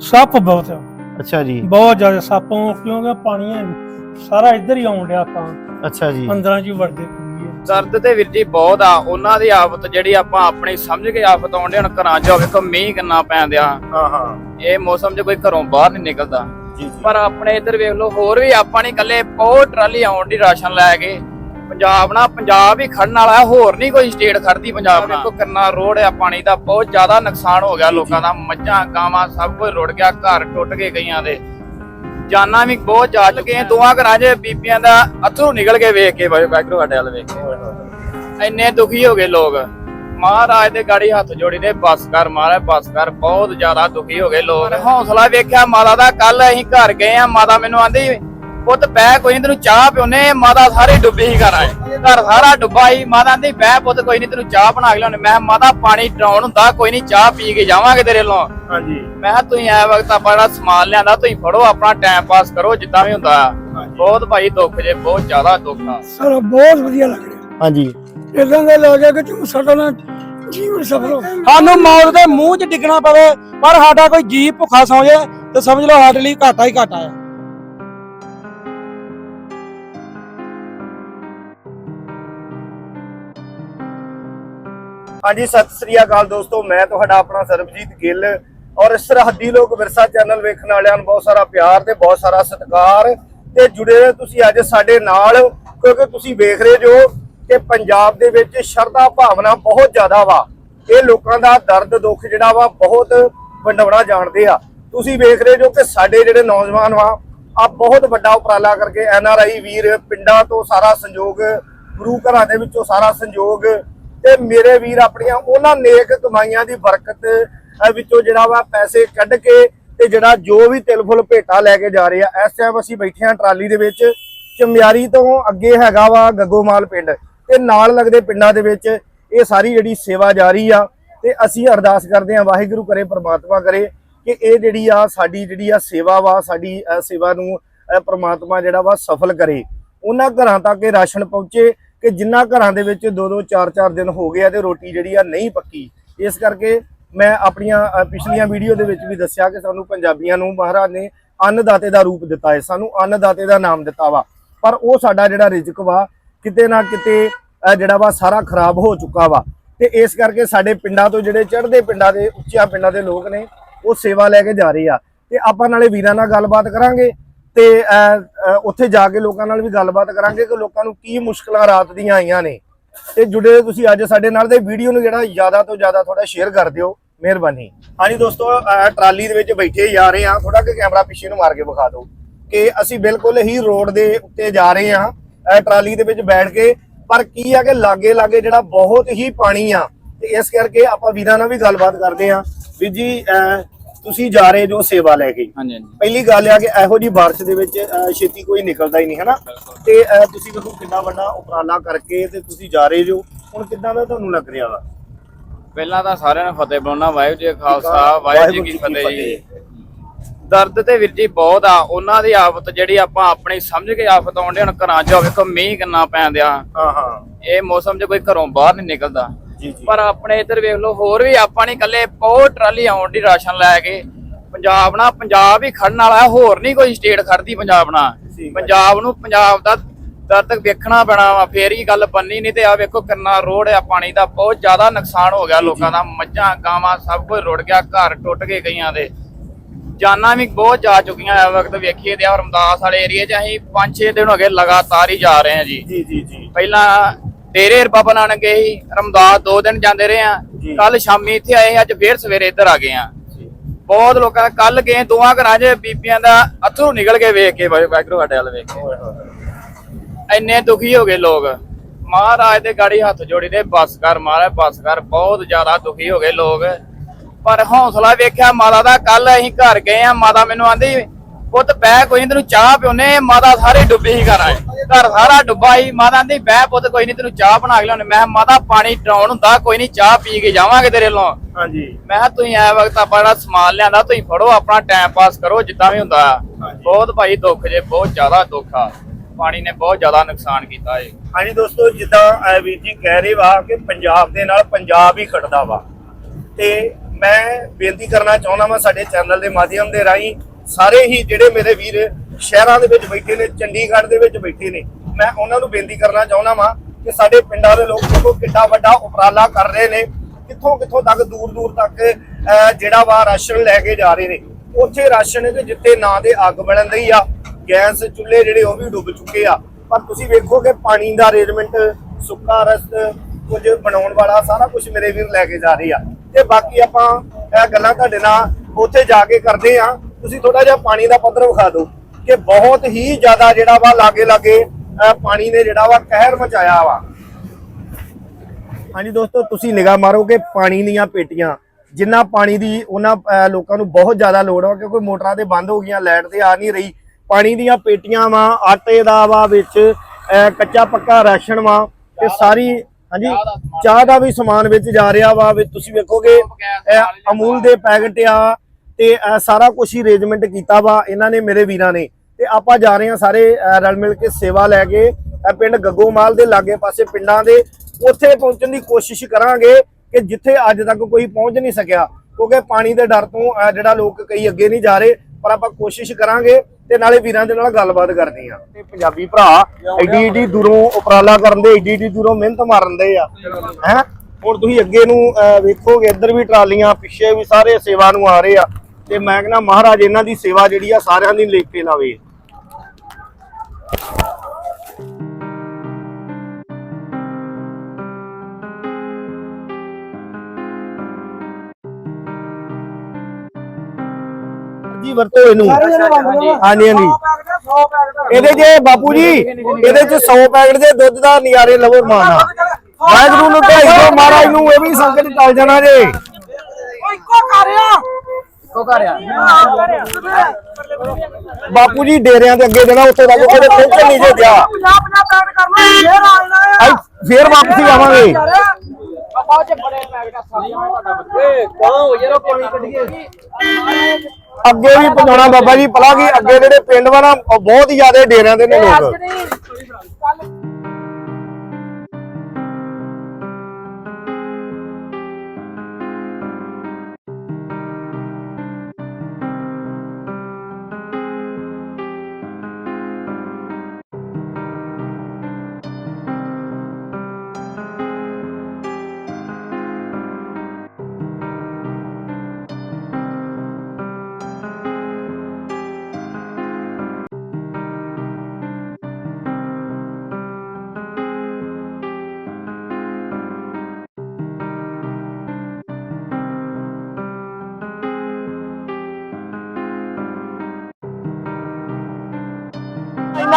ਸੱਪ ਬਹੁਤ ਆ। ਅੱਛਾ ਜੀ। ਬਹੁਤ ਜ਼ਿਆਦਾ ਸੱਪ ਆ, ਕਿਉਂਕਿ ਪਾਣੀ ਹੈ ਸਾਰਾ ਇੱਧਰ ਹੀ ਆਉਣ ਡਿਆ ਤਾਂ। ਅੱਛਾ ਜੀ। ਅੰਦਰਾਂ ਚ ਹੀ ਵੜਦੇ ਹੈ ਦਰਦ ਤੇ ਵੀਰ ਜੀ ਬਹੁਤ ਆ ਉਹਨਾਂ ਦੀ ਆਫਤ ਜਿਹੜੀ ਆਪਾਂ ਆਪਣੀ ਸਮਝ ਕੇ ਆਫਤ ਆਉਂਦੇ ਹੁਣ ਘਰਾਂ 'ਚ ਵੇਖੋ ਮੀਂਹ ਕਿੰਨਾ ਪੈਣ ਦਿਆ ਹਾਂ ਹਾਂ। ਇਹ ਮੌਸਮ 'ਚ ਕੋਈ ਘਰੋਂ ਬਾਹਰ ਨਹੀਂ ਨਿਕਲਦਾ। ਜੀ ਜੀ। ਪਰ ਆਪਣੇ ਇੱਧਰ ਵੇਖ ਲਓ ਹੋਰ ਵੀ ਆਪਾਂ ਨਹੀਂ ਇਕੱਲੇ ਬਹੁਤ ਟਰਾਲੀ ਆਉਣ ਦੀ ਰਾਸ਼ਨ ਲੈ ਕੇ ਪੰਜਾਬ ਨਾਲ ਪੰਜਾਬ ਹੀ ਖੜਨ ਵਾਲਾ ਹੋਰ ਨਹੀਂ ਕੋਈ ਸਟੇਟ ਖੜਦੀ ਪੰਜਾਬ ਨਾਲ ਵੇਖੋ ਕਿੰਨਾ ਰੋਡ ਆ ਪਾਣੀ ਦਾ ਬਹੁਤ ਜ਼ਿਆਦਾ ਨੁਕਸਾਨ ਹੋ ਗਿਆ ਲੋਕਾਂ ਦਾ ਮੱਝਾਂ ਗਾਵਾਂ ਸਭ ਕੁਝ ਰੁੜ ਗਿਆ ਘਰ ਟੁੱਟ ਗਏ ਕਈਆਂ ਦੇ। ਜਾਨਾਂ ਵੀ ਬਹੁਤ ਜਾ ਚੁੱਕੀਆਂ ਦੋਆਂ ਘਰਾਂ 'ਚ ਬੀਬੀਆਂ ਦਾ ਅਥਰੂ ਨਿਕਲ ਕੇ ਵੇਖ ਕੇ ਬੈਕਰੋ ਸਾਡੇ ਵੱਲ ਵੇਖ ਕੇ। ਇੰਨੇ ਦੁਖੀ ਹੋ ਗਏ ਲੋਕ। ਮਹਾਰਾਜ ਦੇ ਗਾੜੀ ਹੱਥ ਜੋੜੀ ਦੇ ਬਸ ਕਰ ਮਹਾਰਾਜ ਬਸ ਕਰ ਬਹੁਤ ਜ਼ਿਆਦਾ ਦੁਖੀ ਹੋ ਗਏ ਲੋਕ। ਹੌਸਲਾ ਵੇਖਿਆ ਮਾਤਾ ਦਾ ਕੱਲ ਅਸੀਂ ਘਰ ਗਏ ਆ ਮਾਤਾ ਮੈਨੂੰ ਆਂਦੀ ਪੁੱਤ ਬਹਿ ਕੋਈ ਨੀ ਤੈਨੂੰ ਚਾਹ ਪਿਉਨੇ ਮਾਤਾ ਸਾਰੇ ਡੁੱਬੀ ਹੀ ਘਰ ਆਏ। ਘਰ ਸਾਰਾ ਡੁੱਬਾ ਹੀ ਮਾਤਾ ਆਂਦੀ ਬਹਿ ਪੁੱਤ ਕੋਈ ਨਹੀਂ ਤੈਨੂੰ ਚਾਹ ਬਣਾ ਕੇ ਲਿਆਉਣੇ ਮੈਂ ਮਾਤਾ ਪਾਣੀ ਡਰਾਉਣ ਹੁੰਦਾ ਕੋਈ ਨਹੀਂ ਚਾਹ ਪੀ ਕੇ ਜਾਵਾਂਗੇ ਤੇਰੇ ਲੋਂ। ਹਾਂਜੀ। ਮੈਂ ਕਿਹਾ ਤੁਸੀਂ ਐ ਵਕਤ ਆਪਾਂ ਜਿਹੜਾ ਸਮਾਨ ਲਿਆਂਦਾ ਤੁਸੀਂ ਫੜੋ ਆਪਣਾ ਟਾਈਮ ਪਾਸ ਕਰੋ ਜਿੱਦਾਂ ਵੀ ਹੁੰਦਾ। ਬਹੁਤ ਭਾਈ ਦੁੱਖ ਜੇ ਬਹੁਤ ਜ਼ਿਆਦਾ ਦੁੱਖ ਆ। ਸਾਰਾ ਬਹੁਤ ਵਧੀਆ ਲੱਗ ਰਿਹਾ। ਹਾਂਜੀ। ਇਦਾਂ ਦਾ ਲੱਗਿਆ ਕਿ ਤੂੰ ਸਾਡਾ ਨਾ ਜੀਵਨ ਸਫਲ ਹੋ ਸਾਨੂੰ ਮੌਤ ਦੇ ਮੂੰਹ 'ਚ ਡਿੱਗਣਾ ਪਵੇ ਪਰ ਸਾਡਾ ਕੋਈ ਜੀ ਭੁੱਖਾ ਸੌਂ ਜਾਏ ਤੇ ਸਮਝ ਲਓ ਸਾਡੇ ਲਈ ਘਾਟਾ ਹੀ ਘਾਟਾ ਆ। ਹਾਂਜੀ, ਸਤਿ ਸ੍ਰੀ ਅਕਾਲ ਦੋਸਤੋ, ਮੈਂ ਤੁਹਾਡਾ ਆਪਣਾ ਸਰਬਜੀਤ ਗਿੱਲ। ਔਰ ਸਰਹੱਦੀ ਲੋਕ ਵਿਰਸਾ ਚੈਨਲ ਵੇਖਣ ਵਾਲਿਆਂ ਨੂੰ ਬਹੁਤ ਸਾਰਾ ਪਿਆਰ ਤੇ ਬਹੁਤ ਸਾਰਾ ਸਤਿਕਾਰ ਤੇ ਜੁੜੇ ਰਹੋ ਤੁਸੀਂ ਅੱਜ ਸਾਡੇ ਨਾਲ, ਕਿਉਂਕਿ ਤੁਸੀਂ ਵੇਖ ਰਹੇ ਜੋ ਕਿ ਪੰਜਾਬ ਦੇ ਵਿੱਚ ਸ਼ਰਧਾ ਭਾਵਨਾ ਬਹੁਤ ਜ਼ਿਆਦਾ ਵਾ। ਇਹ ਲੋਕਾਂ ਦਾ ਦਰਦ, ਦੁੱਖ ਜਿਹੜਾ ਵਾ, ਬਹੁਤ ਵੰਡਵਣਾ ਜਾਣਦੇ ਆ। ਤੁਸੀਂ ਵੇਖ ਰਹੇ ਜੋ ਕਿ ਸਾਡੇ ਜਿਹੜੇ ਨੌਜਵਾਨ ਵਾ ਆ ਬਹੁਤ ਵੱਡਾ ਉਪਰਾਲਾ ਕਰਕੇ ਐਨ ਆਰ ਆਈ ਵੀਰ ਪਿੰਡਾਂ ਤੋਂ ਸਾਰਾ ਸੰਯੋਗ, ਗੁਰੂ ਘਰਾਂ ਦੇ ਵਿੱਚੋਂ ਸਾਰਾ ਸੰਯੋਗ ਤੇ ਮੇਰੇ ਵੀਰ ਆਪਣੀਆਂ ਉਹਨਾਂ ਨੇਕ ਕਮਾਈਆਂ ਦੀ ਬਰਕਤ ਵਿੱਚੋਂ ਜਿਹੜਾ ਵਾ ਪੈਸੇ ਕੱਢ ਕੇ ਤੇ ਜਿਹੜਾ ਜੋ ਵੀ ਤਿਲ ਫੁੱਲ ਭੇਟਾ ਲੈ ਕੇ ਜਾ ਰਹੇ ਆ ਇਸ ਟਾਈਮ ਅਸੀਂ ਬੈਠੇ ਆ ਟਰਾਲੀ ਦੇ ਵਿੱਚ, ਚਮਿਆਰੀ ਤੋਂ ਅੱਗੇ ਹੈਗਾ ਵਾ ਗੱਗੋਮਾਲ ਪਿੰਡ ਤੇ ਨਾਲ ਲੱਗਦੇ ਪਿੰਡਾਂ ਦੇ ਵਿੱਚ ਇਹ ਸਾਰੀ ਜਿਹੜੀ ਸੇਵਾ ਜਾਰੀ ਆ ਤੇ ਅਸੀਂ ਅਰਦਾਸ ਕਰਦੇ ਆ ਵਾਹਿਗੁਰੂ ਕਰੇ, ਪ੍ਰਮਾਤਮਾ ਕਰੇ ਕਿ ਇਹ ਜਿਹੜੀ ਆ ਸਾਡੀ ਜਿਹੜੀ ਆ ਸੇਵਾ ਵਾ, ਸਾਡੀ ਸੇਵਾ ਨੂੰ ਪ੍ਰਮਾਤਮਾ ਜਿਹੜਾ ਵਾ ਸਫਲ ਕਰੇ। ਉਹਨਾਂ ਘਰਾਂ ਤੱਕ ਇਹ ਰਾਸ਼ਨ ਪਹੁੰਚੇ ਕਿ ਜਿਨ੍ਹਾਂ ਘਰਾਂ ਦੇ ਵਿੱਚ ਦੋ ਦੋ ਚਾਰ ਚਾਰ ਦਿਨ ਹੋ ਗਏ ਆ ਤੇ ਰੋਟੀ ਜਿਹੜੀ ਆ ਨਹੀਂ ਪੱਕੀ। ਇਸ ਕਰਕੇ ਮੈਂ ਆਪਣੀਆਂ ਪਿਛਲੀਆਂ ਵੀਡੀਓ ਦੇ ਵਿੱਚ ਵੀ ਦੱਸਿਆ ਕਿ ਸਾਨੂੰ ਪੰਜਾਬੀਆਂ ਨੂੰ ਮਹਾਰਾਜ ਨੇ ਅੰਨਦਾਤੇ ਦਾ ਰੂਪ ਦਿੱਤਾ ਹੈ। ਸਾਨੂੰ ਅੰਨਦਾਤੇ ਦਾ ਨਾਮ ਦਿੱਤਾ ਵਾ। ਪਰ ਉਹ ਸਾਡਾ ਜਿਹੜਾ ਰਿਜ਼ਕ ਵਾ, ਕਿਤੇ ਨਾ ਕਿਤੇ ਜਿਹੜਾ ਵਾ ਸਾਰਾ ਖਰਾਬ ਹੋ ਚੁੱਕਾ ਵਾ। ਤੇ ਇਸ ਕਰਕੇ ਸਾਡੇ ਪਿੰਡਾਂ ਤੋਂ ਜਿਹੜੇ ਚੜ੍ਹਦੇ ਪਿੰਡਾਂ ਦੇ, ਉੱਚੀਆਂ ਪਿੰਡਾਂ ਦੇ ਲੋਕ ਨੇ, ਉਹ ਸੇਵਾ ਲੈ ਕੇ ਜਾ ਰਹੇ ਆ। ਤੇ ਆਪਾਂ ਨਾਲੇ ਵੀਰਾਂ ਨਾਲ ਗੱਲਬਾਤ ਕਰਾਂਗੇ। ਤੇ ਉੱਥੇ ਜਾ ਕੇ ਲੋਕਾਂ ਨਾਲ ਵੀ ਗੱਲਬਾਤ ਕਰਾਂਗੇ ਕਿ ਲੋਕਾਂ ਨੂੰ ਕੀ ਮੁਸ਼ਕਲਾਂ ਰਾਤ ਦੀਆਂ ਆਈਆਂ ਨੇ। ਤੇ ਜੁੜੇ ਤੁਸੀਂ ਅੱਜ ਸਾਡੇ ਨਾਲ ਤੇ ਵੀਡੀਓ ਨੂੰ ਜਿਹੜਾ ਜ਼ਿਆਦਾ ਤੋਂ ਜ਼ਿਆਦਾ ਥੋੜਾ ਸ਼ੇਅਰ ਕਰ ਦਿਓ ਮਿਹਰਬਾਨੀ। ਹਾਂਜੀ ਦੋਸਤੋ ਟਰਾਲੀ ਦੇ ਵਿੱਚ ਬੈਠੇ ਜਾ ਰਹੇ ਆ ਥੋੜਾ ਕਿ ਕੈਮਰਾ ਪਿੱਛੇ ਨੂੰ ਮਾਰ ਕੇ ਵਿਖਾ ਦਿਓ ਕਿ ਅਸੀਂ ਬਿਲਕੁਲ ਹੀ ਰੋਡ ਦੇ ਉੱਤੇ ਜਾ ਰਹੇ ਆ ਟਰਾਲੀ ਦੇ ਵਿੱਚ ਬੈਠ ਕੇ। ਪਰ ਕੀ ਆ ਕਿ ਲਾਗੇ ਲਾਗੇ ਜਿਹੜਾ ਬਹੁਤ ਹੀ ਪਾਣੀ ਆ ਤੇ ਇਸ ਕਰਕੇ ਆਪਾਂ ਵੀਰਾਂ ਨਾਲ ਵੀ ਗੱਲਬਾਤ ਕਰਦੇ ਆ ਵੀਰ ਜੀ ਅ, ਤੁਸੀਂ ਜਾ ਰਹੇ ਜੋ ਸੇਵਾ ਲੈ ਕੇ। ਹਾਂਜੀ ਹਾਂਜੀ। ਪਹਿਲੀ ਗੱਲ ਆ ਕਿ ਇਹੋ ਜੀ ਬਾਰਿਸ਼ ਦੇ ਵਿੱਚ ਅਹ, ਛੇਤੀ ਕੋਈ ਨਿਕਲਦਾ ਹੀ ਨਹੀਂ ਹਨਾ? ਤੇ ਅਹ, ਤੁਸੀਂ ਵੇਖੋ ਕਿੰਨਾ ਵੱਡਾ ਉਪਰਾਲਾ ਕਰਕੇ ਤੇ ਤੁਸੀਂ ਜਾ ਰਹੇ ਜੋ। ਹੁਣ ਕਿੱਦਾਂ ਦਾ ਤੁਹਾਨੂੰ ਲੱਗ ਰਿਹਾ ਵਾ? ਪਹਿਲਾਂ ਤਾਂ ਸਾਰਿਆਂ ਨੂੰ ਫਤਿਹ ਬੁਲਾਉਣਾ ਵਾਹਿਗੁਰੂ ਜੀ ਕਾ ਖਾਲਸਾ ਵਾਹਿਗੁਰੂ ਜੀ ਕੀ ਫਤਿਹ ਜੀ। ਦਰਦ ਤੇ ਵੀਰ ਜੀ ਬਹੁਤ ਆ ਉਹਨਾਂ ਦੀ ਆਫਤ ਜਿਹੜੀ ਆਪਾਂ ਆਪਣੀ ਸਮਝ ਕੇ ਆਫਤ ਆਉਂਦੇ ਹੁਣ ਘਰਾਂ 'ਚ ਵੇਖੋ ਮੀਂਹ ਕਿੰਨਾ ਪੈਣ ਦਿਆ ਹਾਂ ਹਾਂ। ਇਹ ਮੌਸਮ 'ਚ ਕੋਈ ਘਰੋਂ ਬਾਹਰ ਨਹੀਂ ਨਿਕਲਦਾ। ਪਰ ਆਪਣੇ ਇੱਧਰ ਵੇਖ ਲਓ ਹੋਰ ਵੀ ਆਪਾਂ ਨਹੀਂ ਇਕੱਲੇ ਬਹੁਤ ਟਰਾਲੀ ਆਉਣ ਦੀ ਰਾਸ਼ਨ ਲੈ ਕੇ ਪੰਜਾਬ ਨਾਲ ਪੰਜਾਬ ਹੀ ਖੜਨ ਵਾਲਾ ਹੋਰ ਨਹੀਂ ਕੋਈ ਸਟੇਟ ਖੜਦੀ ਪੰਜਾਬ ਨਾਲ। ਪੰਜਾਬ ਨੂੰ ਪੰਜਾਬ ਦਾ ਦਰਦ ਵੇਖਣਾ ਪੈਣਾ ਵਾ ਫੇਰ ਹੀ ਗੱਲ ਬੰਨੀ ਨਹੀਂ ਤੇ ਆ ਵੇਖੋ ਕਿੰਨਾ ਰੋਡ ਆ ਪਾਣੀ ਦਾ ਬਹੁਤ ਜ਼ਿਆਦਾ ਨੁਕਸਾਨ ਹੋ ਗਿਆ ਲੋਕਾਂ ਦਾ ਮੱਝਾਂ ਗਾਵਾਂ ਸਭ ਕੁਝ ਰੁੜ ਗਿਆ ਘਰ ਟੁੱਟ ਗਏ ਕਈਆਂ ਦੇ। ਜਾਨਾਂ ਵੀ ਬਹੁਤ ਜਾ ਚੁੱਕੀਆਂ ਆ ਵਕਤ ਵੇਖੀਏ ਤੇ ਆ ਰਮਦਾਸ ਵਾਲੇ ਏਰੀਏ 'ਚ ਅਸੀਂ 5-6 ਦਿਨ ਹੋ ਗਏ ਲਗਾਤਾਰ ਹੀ ਜਾ ਰਹੇ ਜੀ। ਜੀ ਜੀ ਜੀ। ਪਹਿਲਾਂ ਤੇਰੇ ਬਾਬਾ ਨਾਨਕ ਗਏ ਸੀ ਰਮਦਾਸ ਦੋ ਦਿਨ ਜਾਂਦੇ ਰਹੇ ਆ। ਕੱਲ ਸ਼ਾਮੀ ਇੱਥੇ ਆਏ ਅੱਜ ਫੇਰ ਸਵੇਰੇ ਇੱਧਰ ਆ ਗਏ ਆ। ਬਹੁਤ ਲੋਕਾਂ ਦਾ ਕੱਲ ਗਏ ਦੋਆਂ ਘਰਾਂ 'ਚ ਬੀਬੀਆਂ ਦਾ ਅਥਰੂ ਨਿਕਲ ਕੇ ਵੇਖ ਕੇ ਵਾਹਿਗੁਰੂ ਸਾਡੇ ਵੱਲ ਵੇਖ ਕੇ। ਇੰਨੇ ਦੁਖੀ ਹੋ ਗਏ ਲੋਕ। ਮਹਾਰਾਜ ਦੇ ਗਾੜੀ ਹੱਥ ਜੋੜੀ ਦੇ ਬਸ ਕਰ ਮਹਾਰਾਜ ਬਸ ਕਰ ਬਹੁਤ ਜ਼ਿਆਦਾ ਦੁਖੀ ਹੋ ਗਏ ਲੋਕ। ਪਰ ਹੌਸਲਾ ਵੇਖਿਆ ਮਾਤਾ ਦਾ ਕੱਲ ਅਸੀਂ ਘਰ ਗਏ ਆ ਮਾਤਾ ਮੈਨੂੰ ਆਂਦੀ ਪੁੱਤ ਬਹਿ ਕੋਈ ਨੀ ਤੈਨੂੰ ਚਾਹ ਪਿਉਨੇ ਮਾਤਾ ਸਾਰੇ ਡੁੱਬੀ ਹੀ ਘਰ ਆਏ। ਘਰ ਸਾਰਾ ਡੁੱਬਾ ਹੀ ਮਾਤਾ ਆਂਦੀ ਬਹਿ ਪੁੱਤ ਕੋਈ ਨਹੀਂ ਤੈਨੂੰ ਚਾਹ ਬਣਾ ਕੇ ਲਿਆਉਣੇ ਮੈਂ ਮਾਤਾ ਪਾਣੀ ਡਰਾਉਣ ਹੁੰਦਾ ਕੋਈ ਨਹੀਂ ਚਾਹ ਪੀ ਕੇ ਜਾਵਾਂਗੇ ਤੇਰੇ ਲੋਂ। ਹਾਂਜੀ। ਮੈਂ ਕਿਹਾ ਤੁਸੀਂ ਐ ਵਕਤ ਆਪਾਂ ਜਿਹੜਾ ਸਮਾਨ ਲਿਆਂਦਾ ਤੁਸੀਂ ਫੜੋ ਆਪਣਾ ਟਾਈਮ ਪਾਸ ਕਰੋ ਜਿੱਦਾਂ ਵੀ ਹੁੰਦਾ। ਬਹੁਤ ਭਾਈ ਦੁੱਖ ਜੇ ਬਹੁਤ ਜ਼ਿਆਦਾ ਦੁੱਖ ਆ। ਪਾਣੀ ਨੇ ਬਹੁਤ ਜ਼ਿਆਦਾ ਨੁਕਸਾਨ ਕੀਤਾ ਏ। ਹਾਂਜੀ ਦੋਸਤੋ ਜਿੱਦਾਂ ਵੀਰ ਜੀ ਕਹਿ ਰਹੇ ਵਾ ਕਿ ਪੰਜਾਬ ਦੇ ਨਾਲ ਪੰਜਾਬ ਹੀ ਖੜਦਾ ਵਾ। ਤੇ ਮੈਂ ਬੇਨਤੀ ਕਰਨਾ ਚਾਹੁੰਦਾ ਮੈਂ ਸਾਡੇ ਚੈਨਲ ਦੇ ਮਾਧਿਅਮ ਦੇ ਰਾਹੀਂ ਸਾਰੇ ਹੀ ਜਿਹੜੇ ਮੇਰੇ ਵੀਰ ਸ਼ਹਿਰਾਂ ਦੇ ਵਿੱਚ ਬੈਠੇ ਨੇ, ਚੰਡੀਗੜ੍ਹ ਦੇ ਵਿੱਚ ਬੈਠੇ ਨੇ। ਮੈਂ ਉਹਨਾਂ ਨੂੰ ਬੇਨਤੀ ਕਰਨਾ ਚਾਹੁੰਦਾ ਵਾਂ ਕਿ ਸਾਡੇ ਪਿੰਡਾਂ ਦੇ ਲੋਕ ਦੇਖੋ ਕਿੱਡਾ ਵੱਡਾ ਉਪਰਾਲਾ ਕਰ ਰਹੇ ਨੇ। ਕਿੱਥੋਂ ਕਿੱਥੋਂ ਤੱਕ, ਦੂਰ ਦੂਰ ਤੱਕ ਜਿਹੜਾ ਵਾ ਰਾਸ਼ਨ ਲੈ ਕੇ ਜਾ ਰਹੇ ਨੇ। ਉੱਥੇ ਰਾਸ਼ਨ ਹੈ ਕਿ ਜਿੱਥੇ ਨਾਂ ਦੇ ਅੱਗ ਬਣਨ ਲਈ ਆ। ਗੈਸ ਚੁੱਲ੍ਹੇ ਜਿਹੜੇ ਉਹ ਵੀ ਡੁੱਬ ਚੁੱਕੇ ਆ। ਪਰ ਤੁਸੀਂ ਵੇਖੋ ਕਿ ਪਾਣੀ ਦਾ ਅਰੇਂਜਮੈਂਟ ਸੁੱਕਾ ਰਸਤ, ਕੁਝ ਬਣਾਉਣ ਵਾਲਾ ਸਾਰਾ ਕੁਝ ਮੇਰੇ ਵੀਰ ਲੈ ਕੇ ਜਾ ਰਹੇ ਆ। ਤੇ ਬਾਕੀ ਆਪਾਂ ਇਹ ਗੱਲਾਂ ਤੁਹਾਡੇ ਨਾਲ ਉੱਥੇ ਜਾ ਕੇ ਕਰਦੇ ਆ। ਤੁਸੀਂ ਥੋੜਾ ਜਿਹਾ ਪਾਣੀ ਦਾ ਪੱਧਰ ਵਿਖਾ ਦਿਓ ਕਿ ਬਹੁਤ ਹੀ ਜ਼ਿਆਦਾ ਜਿਹੜਾ ਵਾ ਲਾਗੇ ਲਾਗੇ ਪਾਣੀ ਨੇ ਜਿਹੜਾ ਵਾ ਕਹਿਰ ਮਚਾਇਆ ਵਾ। ਹਾਂਜੀ ਦੋਸਤੋ ਤੁਸੀਂ ਨਿਗਾਹ ਮਾਰੋ ਕਿ ਪਾਣੀ ਦੀਆਂ ਪੇਟੀਆਂ। ਜਿੰਨਾ ਪਾਣੀ ਦੀ ਉਹਨਾਂ ਲੋਕਾਂ ਨੂੰ ਬਹੁਤ ਜ਼ਿਆਦਾ ਲੋੜ ਆ ਕਿਉਂਕਿ ਮੋਟਰਾਂ ਤੇ ਬੰਦ ਹੋ ਗਈਆਂ ਲਾਈਟ ਤੇ ਆ ਨਹੀਂ ਰਹੀ। ਪਾਣੀ ਦੀਆਂ ਪੇਟੀਆਂ ਵਾ ਆਟੇ ਦਾ ਵਾ ਵਿੱਚ ਕੱਚਾ ਪੱਕਾ ਰਾਸ਼ਨ ਵਾ ਤੇ ਸਾਰੀ ਹਾਂਜੀ ਚਾਹ ਦਾ ਵੀ ਸਮਾਨ ਵਿੱਚ ਜਾ ਰਿਹਾ ਵਾ ਵੀ ਤੁਸੀਂ ਵੇਖੋਗੇ ਅਮੂਲ ਦੇ ਪੈਕਟ ਆ ਤੇ ਸਾਰਾ ਕੁਝ ਹੀ ਅਰੇਂਜਮੈਂਟ ਕੀਤਾ ਵਾ ਇਹਨਾਂ ਨੇ ਮੇਰੇ ਵੀਰਾਂ ਨੇ। ਤੇ ਆਪਾਂ ਜਾ ਰਹੇ ਹਾਂ ਸਾਰੇ ਰਲ ਮਿਲ ਕੇ ਸੇਵਾ ਲੈ ਕੇ ਅਹ, ਪਿੰਡ ਗੱਗੋਮਾਲ ਦੇ ਲਾਗੇ ਪਾਸੇ ਪਿੰਡਾਂ ਦੇ। ਉੱਥੇ ਪਹੁੰਚਣ ਦੀ ਕੋਸ਼ਿਸ਼ ਕਰਾਂਗੇ ਕਿ ਜਿੱਥੇ ਅੱਜ ਤੱਕ ਕੋਈ ਪਹੁੰਚ ਨਹੀਂ ਸਕਿਆ ਕਿਉਂਕਿ ਪਾਣੀ ਦੇ ਡਰ ਤੋਂ ਜਿਹੜਾ ਲੋਕ ਕਈ ਅੱਗੇ ਨਹੀਂ ਜਾ ਰਹੇ ਪਰ ਆਪਾਂ ਕੋਸ਼ਿਸ਼ ਕਰਾਂਗੇ ਤੇ ਨਾਲੇ ਵੀਰਾਂ ਦੇ ਨਾਲ ਗੱਲਬਾਤ ਕਰਦੇ ਆ। ਤੇ ਪੰਜਾਬੀ ਭਰਾ ਐਡੀ ਐਡੀ ਦੂਰੋਂ ਉਪਰਾਲਾ ਕਰਨ ਦੇ ਐਡੀ ਐਡੀ ਦੂਰੋਂ ਮਿਹਨਤ ਮਾਰਨ ਦੇ ਆ। ਹੈ? ਹੁਣ ਤੁਸੀਂ ਅੱਗੇ ਨੂੰ ਅਹ, ਵੇਖੋਗੇ ਇੱਧਰ ਵੀ ਟਰਾਲੀਆਂ ਪਿੱਛੇ ਵੀ ਸਾਰੇ ਸੇਵਾ ਨੂੰ ਆ ਰਹੇ ਆ। ਤੇ ਮੈਂ ਕਹਿੰਦਾ ਮਹਾਰਾਜ ਇਹਨਾਂ ਦੀ ਸੇਵਾ ਜਿਹੜੀ ਆ ਸਾਰਿਆਂ ਦੀ ਲੇਖੇ ਲਾਵੇ। ਜੀ ਵਰਤੋ ਇਹਨੂੰ। ਹਾਂਜੀ ਹਾਂਜੀ। ਇਹਦੇ ਜੇ ਬਾਪੂ ਜੀ ਇਹਦੇ ਚ 100 ਪੈਕਟ ਦੇ ਦੁੱਧ ਦਾ ਨਿਆਰੇ ਲਵੋ ਮਾਨਾ ਵਾਹਿਗੁਰੂ ਨੂੰ ਢਾਈ ਦਿਓ ਮਹਾਰਾਜ ਨੂੰ ਇਹ ਵੀ ਸੰਕਟ ਟਲ ਜਾਣਾ ਜੇ। ਬਾਪੂ ਜੀ ਡੇਰਿਆਂ ਦੇ ਅੱਗੇ ਦੇਣਾ ਉੱਥੇ ਤੱਕ ਉਹਦੇ ਪਹੁੰਚਣ ਨਹੀਂ ਜੇ ਗਿਆ। 50 50 ਪੈਕਟ ਕਰਨਾ ਫੇਰ ਆ ਜਾਣਾ ਆਈ ਫੇਰ ਵਾਪਸੀ ਆਵਾਂਗੇ। ਬਾਬਾ ਜੇ ਬੜੇ ਪੈਕਟ ਆ ਸਾਰੀਆਂ ਤੁਹਾਡਾ ਏ ਕੌਣ ਹੋ ਯਾਰ ਪਾਣੀ ਕੱਢੀਏ ਅੱਗੇ ਵੀ ਪਹੁੰਚਾਉਣਾ ਬਾਬਾ ਜੀ ਭਲਾ ਕੀ ਅੱਗੇ ਜਿਹੜੇ ਪਿੰਡ ਵਾ ਨਾ ਉਹ ਬਹੁਤ ਹੀ ਜ਼ਿਆਦਾ ਡੇਰਿਆਂ ਦੇ ਨੇ ਲੋਕ।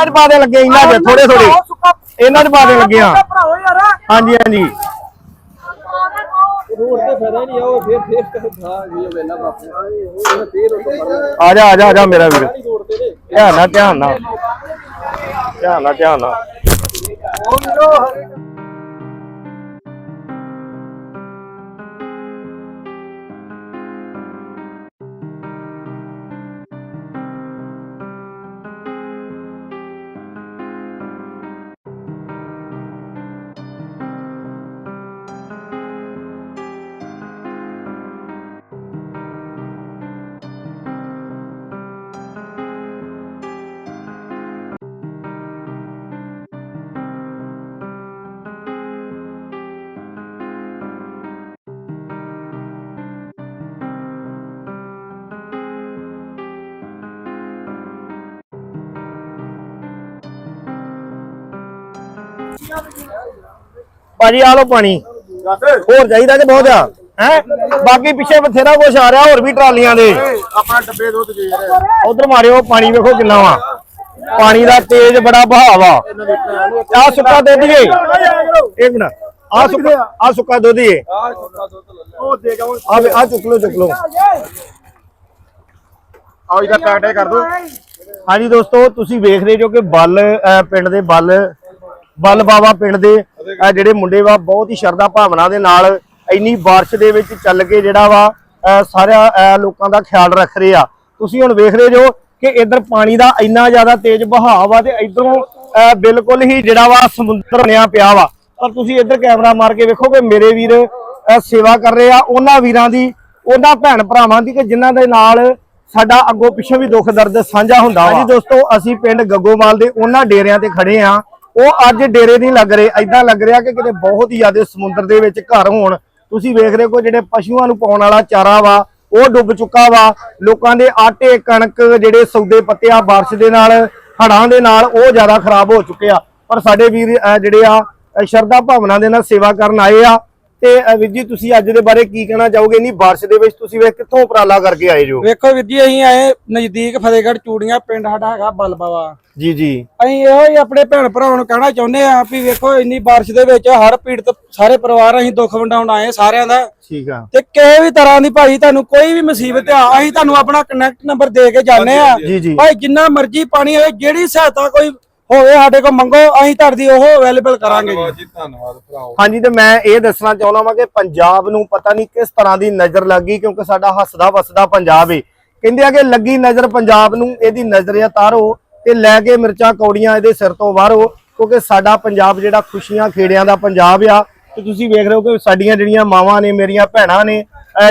ਇਹਨਾਂ ਚ ਪਾ ਦੇ ਲੱਗੇ ਇਹਨਾਂ ਚ ਥੋੜੇ ਥੋੜੇ ਇਹਨਾਂ ਚ ਪਾ ਦੇ ਲੱਗੇ ਆ ਭਰਾਓ ਯਾਰ। ਹਾਂਜੀ ਹਾਂਜੀ। ਆ ਜਾ ਆ ਜਾ ਆ ਜਾ ਮੇਰਾ ਵੀਰ। ਧਿਆਨ ਨਾਲ ਧਿਆਨ ਨਾਲ। ਧਿਆਨ ਨਾਲ ਧਿਆਨ ਨਾਲ। ਭਾਜੀ ਆ ਲੋ ਪਾਣੀ। ਹੋਰ ਚਾਹੀਦਾ ਕਿ ਬਹੁਤ ਆ? ਹੈ? ਬਾਕੀ ਪਿੱਛੇ ਬਥੇਰਾ ਕੁਛ ਆ ਰਿਹਾ ਹੋਰ ਵੀ ਟਰਾਲੀਆਂ ਦੇ। ਆਪਣਾ ਡੱਬੇ ਦੁੱਧ ਦੇ ਰਹੇ। ਉਧਰ ਮਾਰਿਓ ਪਾਣੀ ਵੇਖੋ ਕਿੰਨਾ ਵਾ। ਪਾਣੀ ਦਾ ਤੇਜ਼ ਬੜਾ ਬਹਾਵ ਆ। ਆ ਸੁੱਕਾ ਦੁੱਧ ਜੇ ਇੱਕ ਮਿੰਟ। ਆ ਸੁੱਕਾ ਆ ਸੁੱਕਾ ਦੁੱਧ ਜੇ ਉਹ ਦੇ ਜਾਓ ਆ ਵੇ- ਆ ਚੁੱਕ ਲੋ ਚੁੱਕ ਲੋ ਆਓ ਇਹਦਾ ਪੈਕਟ ਕਰ ਦੋ। ਹਾਂਜੀ ਦੋਸਤੋ ਤੁਸੀਂ ਵੇਖ ਰਹੇ ਜੋ ਕਿ ਬੱਲ ਪਿੰਡ ਦੇ ਬੱਲ ਬੱਲ ਬਾਬਾ ਪਿੰਡ ਦੇ ਜਿਹੜੇ ਮੁੰਡੇ ਵਾ ਬਹੁਤ ਹੀ ਸ਼ਰਧਾ ਭਾਵਨਾ ਦੇ ਨਾਲ ਇੰਨੀ ਬਾਰਿਸ਼ ਦੇ ਵਿੱਚ ਚੱਲ ਕੇ ਜਿਹੜਾ ਵਾ ਅਹ, ਸਾਰਿਆਂ ਲੋਕਾਂ ਦਾ ਖਿਆਲ ਰੱਖ ਰਹੇ ਆ। ਤੁਸੀਂ ਹੁਣ ਵੇਖ ਰਹੇ ਜੋ ਕਿ ਇੱਧਰ ਪਾਣੀ ਦਾ ਇੰਨਾ ਜ਼ਿਆਦਾ ਤੇਜ਼ ਬਹਾਵ ਆ ਤੇ ਇਧਰੋਂ ਬਿਲਕੁਲ ਹੀ ਜਿਹੜਾ ਵਾ ਸਮੁੰਦਰ ਬਣਿਆ ਪਿਆ ਵਾ। ਪਰ ਤੁਸੀਂ ਇੱਧਰ ਕੈਮਰਾ ਮਾਰ ਕੇ ਵੇਖੋ ਕਿ ਮੇਰੇ ਵੀਰ ਸੇਵਾ ਕਰ ਰਹੇ ਆ ਉਹਨਾਂ ਵੀਰਾਂ ਦੀ ਉਹਨਾਂ ਭੈਣ ਭਰਾਵਾਂ ਦੀ ਕਿ ਜਿਨ੍ਹਾਂ ਦੇ ਨਾਲ ਸਾਡਾ ਅੱਗੋਂ ਪਿੱਛੋਂ ਵੀ ਦੁੱਖ ਦਰਦ ਸਾਂਝਾ ਹੁੰਦਾ ਵਾ। ਜੀ ਦੋਸਤੋ ਅਸੀਂ ਪਿੰਡ ਗੱਗੋਵਾਲ ਦੇ ਉਹਨਾਂ ਡੇਰਿਆਂ ਤੇ ਖੜੇ ਆ। ਉਹ ਅੱਜ ਡੇਰੇ ਨਹੀਂ ਲੱਗ ਰਹੇ ਐਦਾਂ ਲੱਗ ਰਿਹਾ ਕਿ ਕਿਤੇ ਬਹੁਤ ਹੀ ਜ਼ਿਆਦਾ ਸਮੁੰਦਰ ਦੇ ਵਿੱਚ ਘਰ ਹੋਣ। ਤੁਸੀਂ ਵੇਖ ਰਹੇ ਹੋ ਜਿਹੜੇ ਪਸ਼ੂਆਂ ਨੂੰ ਪਾਉਣ ਵਾਲਾ ਚਾਰਾ ਵਾ, ਉਹ ਡੁੱਬ ਚੁੱਕਾ ਵਾ। ਲੋਕਾਂ ਦੇ ਆਟੇ, ਕਣਕ, ਜਿਹੜੇ ਸੌਦੇ ਪੱਤੇ ਆ, ਬਾਰਿਸ਼ ਦੇ ਨਾਲ ਹੜਾਂ ਦੇ ਨਾਲ ਉਹ ਜ਼ਿਆਦਾ ਖਰਾਬ ਹੋ ਚੁੱਕੇ ਆ। ਪਰ ਸਾਡੇ ਵੀਰ ਜਿਹੜੇ ਆ ਸ਼ਰਧਾ ਭਾਵਨਾ ਦੇ ਨਾਲ ਸੇਵਾ ਕਰਨ ਆਏ ਆ। ਤੇ ਵੀਰ ਜੀ ਤੁਸੀਂ ਅੱਜ ਦੇ ਬਾਰੇ ਕੀ ਕਹਿਣਾ ਚਾਹੋਗੇ? ਨਹੀਂ ਬਾਰਿਸ਼ ਦੇ ਵਿੱਚ ਤੁਸੀਂ ਵੇਖ ਕਿੱਥੋਂ ਉਪਰਾਲਾ ਕਰਕੇ ਆਏ ਜੋ? ਵੇਖੋ ਵੀਰ ਜੀ ਅਸੀਂ ਆਏ ਨਜ਼ਦੀਕ ਫਤਿਹਗੜ੍ਹ ਚੂੜੀਆਂ ਪਿੰਡ ਸਾਡਾ ਹੈਗਾ ਬਲਬਾਵਾ। ਜੀ ਜੀ। ਅਸੀਂ ਇਹੋ ਹੀ ਆਪਣੇ ਭੈਣ ਭਰਾਵਾਂ ਨੂੰ ਕਹਿਣਾ ਚਾਹੁੰਦੇ ਆ ਵੀ ਵੇਖੋ ਇੰਨੀ ਬਾਰਿਸ਼ ਦੇ ਵਿੱਚ ਹਰ ਪੀੜਤ ਸਾਰੇ ਪਰਿਵਾਰ ਅਸੀਂ ਦੁੱਖ ਵੰਡਾਉਣ ਆਏ ਸਾਰਿਆਂ ਦਾ। ਠੀਕ ਆ। ਤੇ ਕਿਸੇ ਵੀ ਤਰ੍ਹਾਂ ਦੀ ਭਾਈ ਤੁਹਾਨੂੰ ਕੋਈ ਵੀ ਮੁਸੀਬਤ ਆ ਅਸੀਂ ਤੁਹਾਨੂੰ ਆਪਣਾ ਕਨੈਕਟ ਨੰਬਰ ਦੇ ਕੇ ਜਾਂਦੇ ਆ ਭਾਈ ਜਿੰਨਾ ਮਰਜ਼ੀ ਪਾਣੀ ਹੋਵੇ ਜਿਹੜੀ ਸਹਾਇਤਾ ਕੋਈ ਹੋਵੇ ਸਾਡੇ ਕੋਲ ਮੰਗੋ ਅਸੀਂ ਤੁਹਾਡੀ ਉਹ ਅਵੇਲੇਬਲ ਕਰਾਂਗੇ ਜੀ। ਹਾਂਜੀ ਤੇ ਮੈਂ ਇਹ ਦੱਸਣਾ ਚਾਹੁੰਦਾ ਵਾਂ ਕਿ ਪੰਜਾਬ ਨੂੰ ਪਤਾ ਨਹੀਂ ਕਿਸ ਤਰ੍ਹਾਂ ਦੀ ਨਜ਼ਰ ਲੱਗੀ ਕਿਉਂਕਿ ਸਾਡਾ ਹੱਸਦਾ ਵਸਦਾ ਪੰਜਾਬ ਏ। ਕਹਿੰਦੇ ਆ ਕਿ ਲੱਗੀ ਨਜ਼ਰ ਪੰਜਾਬ ਨੂੰ ਇਹਦੀ ਨਜ਼ਰ ਤਾਰੋ ਤੇ ਲੈ ਕੇ ਮਿਰਚਾਂ ਕੌੜੀਆਂ ਇਹਦੇ ਸਿਰ ਤੋਂ ਵਾਰੋ ਕਿਉਂਕਿ ਸਾਡਾ ਪੰਜਾਬ ਜਿਹੜਾ ਖੁਸ਼ੀਆਂ ਖੇੜਿਆਂ ਦਾ ਪੰਜਾਬ ਆ। ਤੇ ਤੁਸੀਂ ਵੇਖ ਰਹੇ ਹੋ ਕਿ ਸਾਡੀਆਂ ਜਿਹੜੀਆਂ ਮਾਵਾਂ ਨੇ ਮੇਰੀਆਂ ਭੈਣਾਂ ਨੇ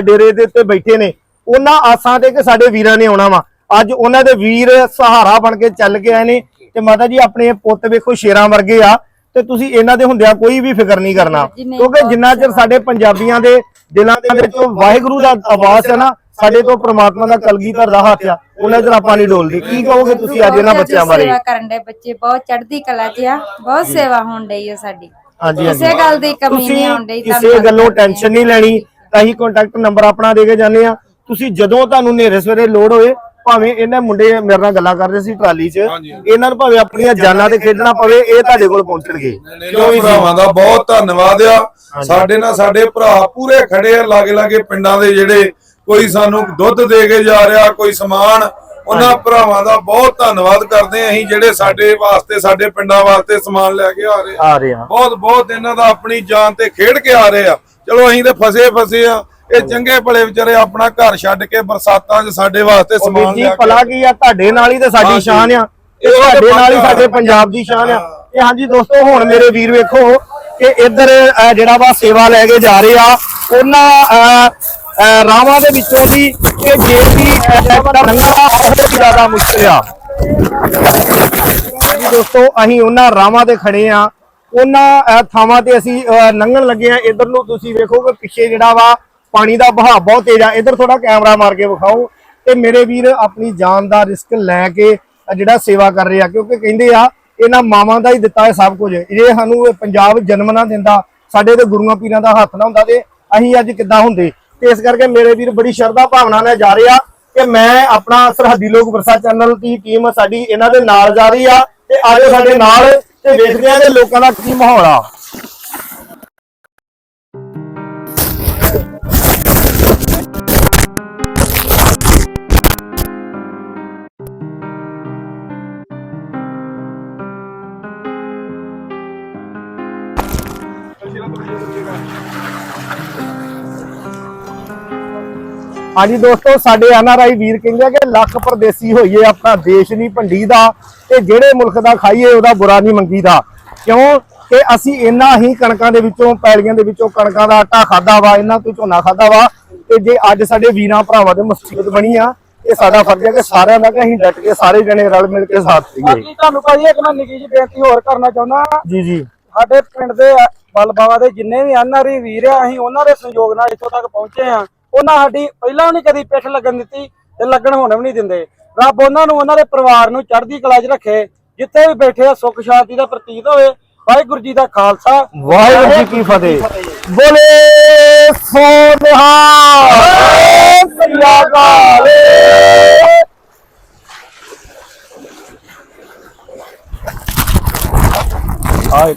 ਡੇਰੇ ਦੇ ਉੱਤੇ ਬੈਠੇ ਨੇ ਉਹਨਾਂ ਆਸਾਂ ਤੇ ਕਿ ਸਾਡੇ ਵੀਰਾਂ ਨੇ ਆਉਣਾ ਵਾ। ਅੱਜ ਉਹਨਾਂ ਦੇ ਵੀਰ ਸਹਾਰਾ ਬਣ ਕੇ ਚੱਲ ਕੇ ਆਏ ਨੇ ਤੇ ਮਾਤਾ ਜੀ ਆਪਣੇ ਪੁੱਤ ਵੇਖੋ ਸ਼ੇਰਾਂ ਵਰਗੇ ਆ ਤੇ ਤੁਸੀਂ ਇਹਨਾਂ ਦੇ ਹੁੰਦਿਆਂ ਕੋਈ ਵੀ ਫਿਕਰ ਨਹੀਂ ਕਰਨਾ। ਕਿਉਂਕਿ ਜਿੰਨਾ ਚਿਰ ਸਾਡੇ ਪੰਜਾਬੀਆਂ ਦੇ ਦਿਲਾਂ ਦੇ ਵਿੱਚ ਵਾਹਿਗੁਰੂ ਦਾ ਆਵਾਜ਼ ਹੈ ਨਾ ਸਾਡੇ ਤੋਂ ਪ੍ਰਮਾਤਮਾ ਦਾ ਕਲਗੀਧਰ ਦਾ ਹੱਥ ਆ ਉਹਨਾਂ ਆਪਾਂ ਨਹੀਂ ਡੋਲਦੇ। ਕੀ ਕਹੋਗੇ ਤੁਸੀਂ ਅੱਜ ਇਹਨਾਂ ਬੱਚਿਆਂ ਬਾਰੇ? ਸੇਵਾ ਕਰਨ ਦੇ ਬੱਚੇ ਬਹੁਤ ਚੜ੍ਹਦੀ ਕਲਾ 'ਚ ਆ ਬਹੁਤ ਸੇਵਾ ਹੋਣ ਡਈ ਹੈ ਸਾਡੀ। ਹਾਂਜੀ ਹਾਂਜੀ। ਕਿਸੇ ਗੱਲ ਦੀ ਕਮੀ ਨਹੀਂ ਹੋਣ ਡਈ ਕਿਸੇ ਗੱਲੋਂ ਟੈਨਸ਼ਨ ਨਹੀਂ ਲੈਣੀ ਤਾਂ ਹੀ ਕੰਟੈਕਟ ਨੰਬਰ ਆਪਣਾ ਦੇ ਕੇ ਜਾਂਦੇ ਆ। ਤੁਸੀਂ ਜਦੋਂ ਤੁਹਾਨੂੰ ਨੇਰੇ ਸਵੇਰੇ ਲੋੜ ਹੋਏ ਭਾਵੇਂ ਇਹਨਾਂ ਮੁੰਡੇ ਮੇਰੇ ਨਾਲ ਗੱਲਾਂ ਕਰਦੇ ਸੀ ਟਰਾਲੀ 'ਚ ਇਹਨਾਂ ਨੂੰ ਭਾਵੇਂ ਆਪਣੀਆਂ ਜਾਨਾਂ ਤੇ ਖੇਡਣਾ ਪਵੇ ਇਹ ਤੁਹਾਡੇ ਕੋਲ ਪਹੁੰਚਣਗੇ। ਕਿਉਂ ਭਰਾਵਾਂ ਦਾ ਬਹੁਤ ਧੰਨਵਾਦ ਆ। ਸਾਡੇ ਨਾਲ ਸਾਡੇ ਭਰਾ ਪੂਰੇ ਖੜੇ ਆ ਲਾਗੇ ਲਾਗੇ ਪਿੰਡਾਂ ਦੇ ਜਿਹੜੇ ਕੋਈ ਸਾਨੂੰ ਦੁੱਧ ਦੇ ਕੇ ਜਾ ਰਿਹਾ ਕੋਈ ਸਮਾਨ ਉਹਨਾਂ ਭਰਾਵਾਂ ਦਾ ਬਹੁਤ ਧੰਨਵਾਦ ਕਰਦੇ ਆ। ਅਸੀਂ ਜਿਹੜੇ ਸਾਡੇ ਵਾਸਤੇ ਸਾਡੇ ਪਿੰਡਾਂ ਵਾਸਤੇ ਸਮਾਨ ਲੈ ਕੇ ਆ ਰਹੇ ਆ। ਆ ਰਹੇ ਆ। ਬਹੁਤ ਬਹੁਤ ਇਹਨਾਂ ਦਾ ਆਪਣੀ ਜਾਨ ਤੇ ਖੇਡ ਕੇ ਆ ਰਹੇ ਆ। ਚਲੋ ਅਸੀਂ ਤੇ ਫਸੇ ਫਸੇ ਆ। ਇਹ ਚੰਗੇ ਭਲੇ ਵਿਚਾਰੇ ਆਪਣਾ ਘਰ ਛੱਡ ਕੇ ਬਰਸਾਤਾਂ 'ਚ ਸਾਡੇ ਵਾਸਤੇ ਸਮਾਨ ਜੀ ਲਿਆ ਕੇ ਭਲਾ ਕੀ ਆ? ਤੁਹਾਡੇ ਨਾਲ ਹੀ ਤੇ ਸਾਡੀ ਹਾਂਜੀ। ਸ਼ਾਨ ਆ। ਇਹ ਇਹ ਤਾਂ ਤੁਹਾਡੇ ਨਾਲ ਹੀ। ਸਾਡੇ ਪੰਜਾਬ ਦੀ ਸ਼ਾਨ ਆ। ਇਹ ਹਾਂਜੀ ਦੋਸਤੋ ਹੁਣ ਮੇਰੇ ਵੀਰ ਵੇਖੋ ਕਿ ਇੱਧਰ ਅਹ, ਜਿਹੜਾ ਵਾ ਸੇਵਾ ਲੈ ਕੇ ਜਾ ਰਹੇ ਆ ਉਹਨਾਂ ਅਹ, ਅਹ, ਰਾਵਾਂ ਦੇ ਵਿੱਚੋਂ ਦੀ ਇਹ ਜੇਲ੍ਹ ਦੀ ਜਿਹੜਾ ਲੰਘਣਾ ਬਹੁਤ ਜ਼ਿਆਦਾ ਮੁਸ਼ਕਿਲ ਆ। ਦੋਸਤੋ ਅਸੀਂ ਉਹਨਾਂ ਰਾਵਾਂ ਤੇ ਖੜੇ ਆ। ਉਹਨਾਂ ਅਹ, ਥਾਵਾਂ ਤੇ ਅਸੀਂ ਅਹ, ਲੰਘਣ ਲੱਗੇ ਆ। ਇੱਧਰ ਨੂੰ ਤੁਸੀਂ ਵੇਖੋ ਕਿ ਪਿੱਛੇ ਜਿਹੜਾ ਵਾ ਪਾਣੀ ਦਾ ਵਹਾਅ ਬਹੁਤ ਤੇਜ਼ ਆ। ਇੱਧਰ ਥੋੜਾ ਕੈਮਰਾ ਮਾਰ ਕੇ ਵਿਖਾਓ ਤੇ ਮੇਰੇ ਵੀਰ ਆਪਣੀ ਜਾਨ ਦਾ ਰਿਸਕ ਲੈ ਕੇ ਜਿਹੜਾ ਸੇਵਾ ਕਰ ਰਹੇ ਆ, ਕਿਉਂਕਿ ਕਹਿੰਦੇ ਆ, ਇਹਨਾਂ ਮਾਵਾਂ ਦਾ ਹੀ ਦਿੱਤਾ ਹੈ ਸਭ ਕੁਝ। ਜੇ ਸਾਨੂੰ ਪੰਜਾਬ ਜਨਮ ਨਾ ਦਿੰਦਾ, ਸਾਡੇ ਤੇ ਗੁਰੂਆਂ ਪੀਰਾਂ ਦਾ ਹੱਥ ਨਾ ਹੁੰਦਾ ਤੇ ਅਸੀਂ ਅੱਜ ਕਿੱਦਾਂ ਹੁੰਦੇ? ਤੇ ਇਸ ਕਰਕੇ ਮੇਰੇ ਵੀਰ ਬੜੀ ਸ਼ਰਧਾ ਭਾਵਨਾ ਨਾਲ ਜਾ ਰਹੇ ਆ ਕਿ ਮੈਂ ਆਪਣਾ ਸਰਹੱਦੀ ਲੋਕ ਵਰਸਾ ਚੈਨਲ ਦੀ ਟੀਮ ਸਾਡੀ ਇਹਨਾਂ ਦੇ ਨਾਲ ਜਾ ਰਹੀ ਆ ਤੇ ਆਜੋ ਸਾਡੇ ਨਾਲ ਤੇ ਵੇਖਦੇ ਆ ਕਿ ਲੋਕਾਂ ਦਾ ਕੀ ਮਾਹੌਲ ਆ। ਹਾਂਜੀ ਦੋਸਤੋ ਸਾਡੇ ਐਨਆਰਆਈ ਵੀਰ ਕਹਿੰਦੇ ਆ ਕਿ ਲੱਖ ਪਰਦੇਸੀ ਹੋਈਏ ਆਪਣਾ ਦੇਸ਼ ਨਹੀਂ ਭੰਡੀ ਦਾ ਤੇ ਜਿਹੜੇ ਮੁਲਕ ਦਾ ਖਾਈਏ ਉਹਦਾ ਬੁਰਾ ਨਹੀਂ ਮੰਗੀਦਾ ਕਿਉਂ? ਕਿ ਅਸੀਂ ਇੰਨਾ ਹੀ ਕਣਕਾਂ ਦੇ ਵਿੱਚੋਂ ਪੈਲੀਆਂ ਦੇ ਵਿੱਚੋਂ ਕਣਕਾਂ ਦਾ ਆਟਾ ਖਾਦਾ ਵਾ ਇਹਨਾਂ ਤੋਂ ਝੋਨਾ ਖਾਦਾ ਵਾ ਤੇ ਜੇ ਅੱਜ ਸਾਡੇ ਵੀਰਾਂ ਭਰਾਵਾਂ ਦੇ ਮੁਸੀਬਤ ਬਣੀ ਆ ਇਹ ਸਾਡਾ ਫਰਜ਼ ਹੈ ਕਿ ਸਾਰਿਆਂ ਦਾ ਕਿ ਅਸੀਂ ਡਟ ਕੇ ਸਾਰੇ ਜਣੇ ਰਲ ਮਿਲ ਕੇ ਸਾਥ ਦਈਏ। ਬਾਕੀ ਤੁਹਾਨੂੰ ਭਾਈ ਇੱਕ ਮੈਂ ਨਿੱਕੀ ਜਿਹੀ ਬੇਨਤੀ ਹੋਰ ਕਰਨਾ ਚਾਹੁੰਦਾ। ਜੀ ਜੀ। ਸਾਡੇ ਪਿੰਡ ਦੇ ਬਲਬਾਵਾ ਦੇ ਜਿੰਨੇ ਵੀ ਐਨਆਰਈ ਵੀਰ ਆ ਅਸੀਂ ਉਹਨਾਂ ਦੇ ਸਹਿਯੋਗ ਨਾਲ ਇੱਥੋਂ ਤੱਕ ਪਹੁੰਚੇ ਆ। ਉਹਨਾਂ ਸਾਡੀ ਪਹਿਲਾਂ ਨਹੀਂ ਕਦੀ ਪਿੱਠ ਲੱਗਣ ਦਿੱਤੀ ਤੇ ਲੱਗਣ ਹੁਣ ਵੀ ਨਹੀਂ ਦਿੰਦੇ। ਰੱਬ ਉਹਨਾਂ ਨੂੰ ਉਹਨਾਂ ਦੇ ਪਰਿਵਾਰ ਨੂੰ ਚੜ੍ਹਦੀ ਕਲਾ 'ਚ ਰੱਖੇ ਜਿੱਥੇ ਵੀ ਬੈਠੇ ਆ ਸੁੱਖ ਸ਼ਾਂਤੀ ਦਾ ਪ੍ਰਤੀਤ ਹੋਵੇ ਵਾਹਿਗੁਰੂ ਜੀ ਦਾ ਖਾਲਸਾ। ਵਾਹਿਗੁਰੂ ਜੀ ਕੀ ਫਤਿਹ। ਬੋਲੇ ਸੋਨਹਾ। ਸ੍ਰੀ ਅਕਾਲ। ਆਏ।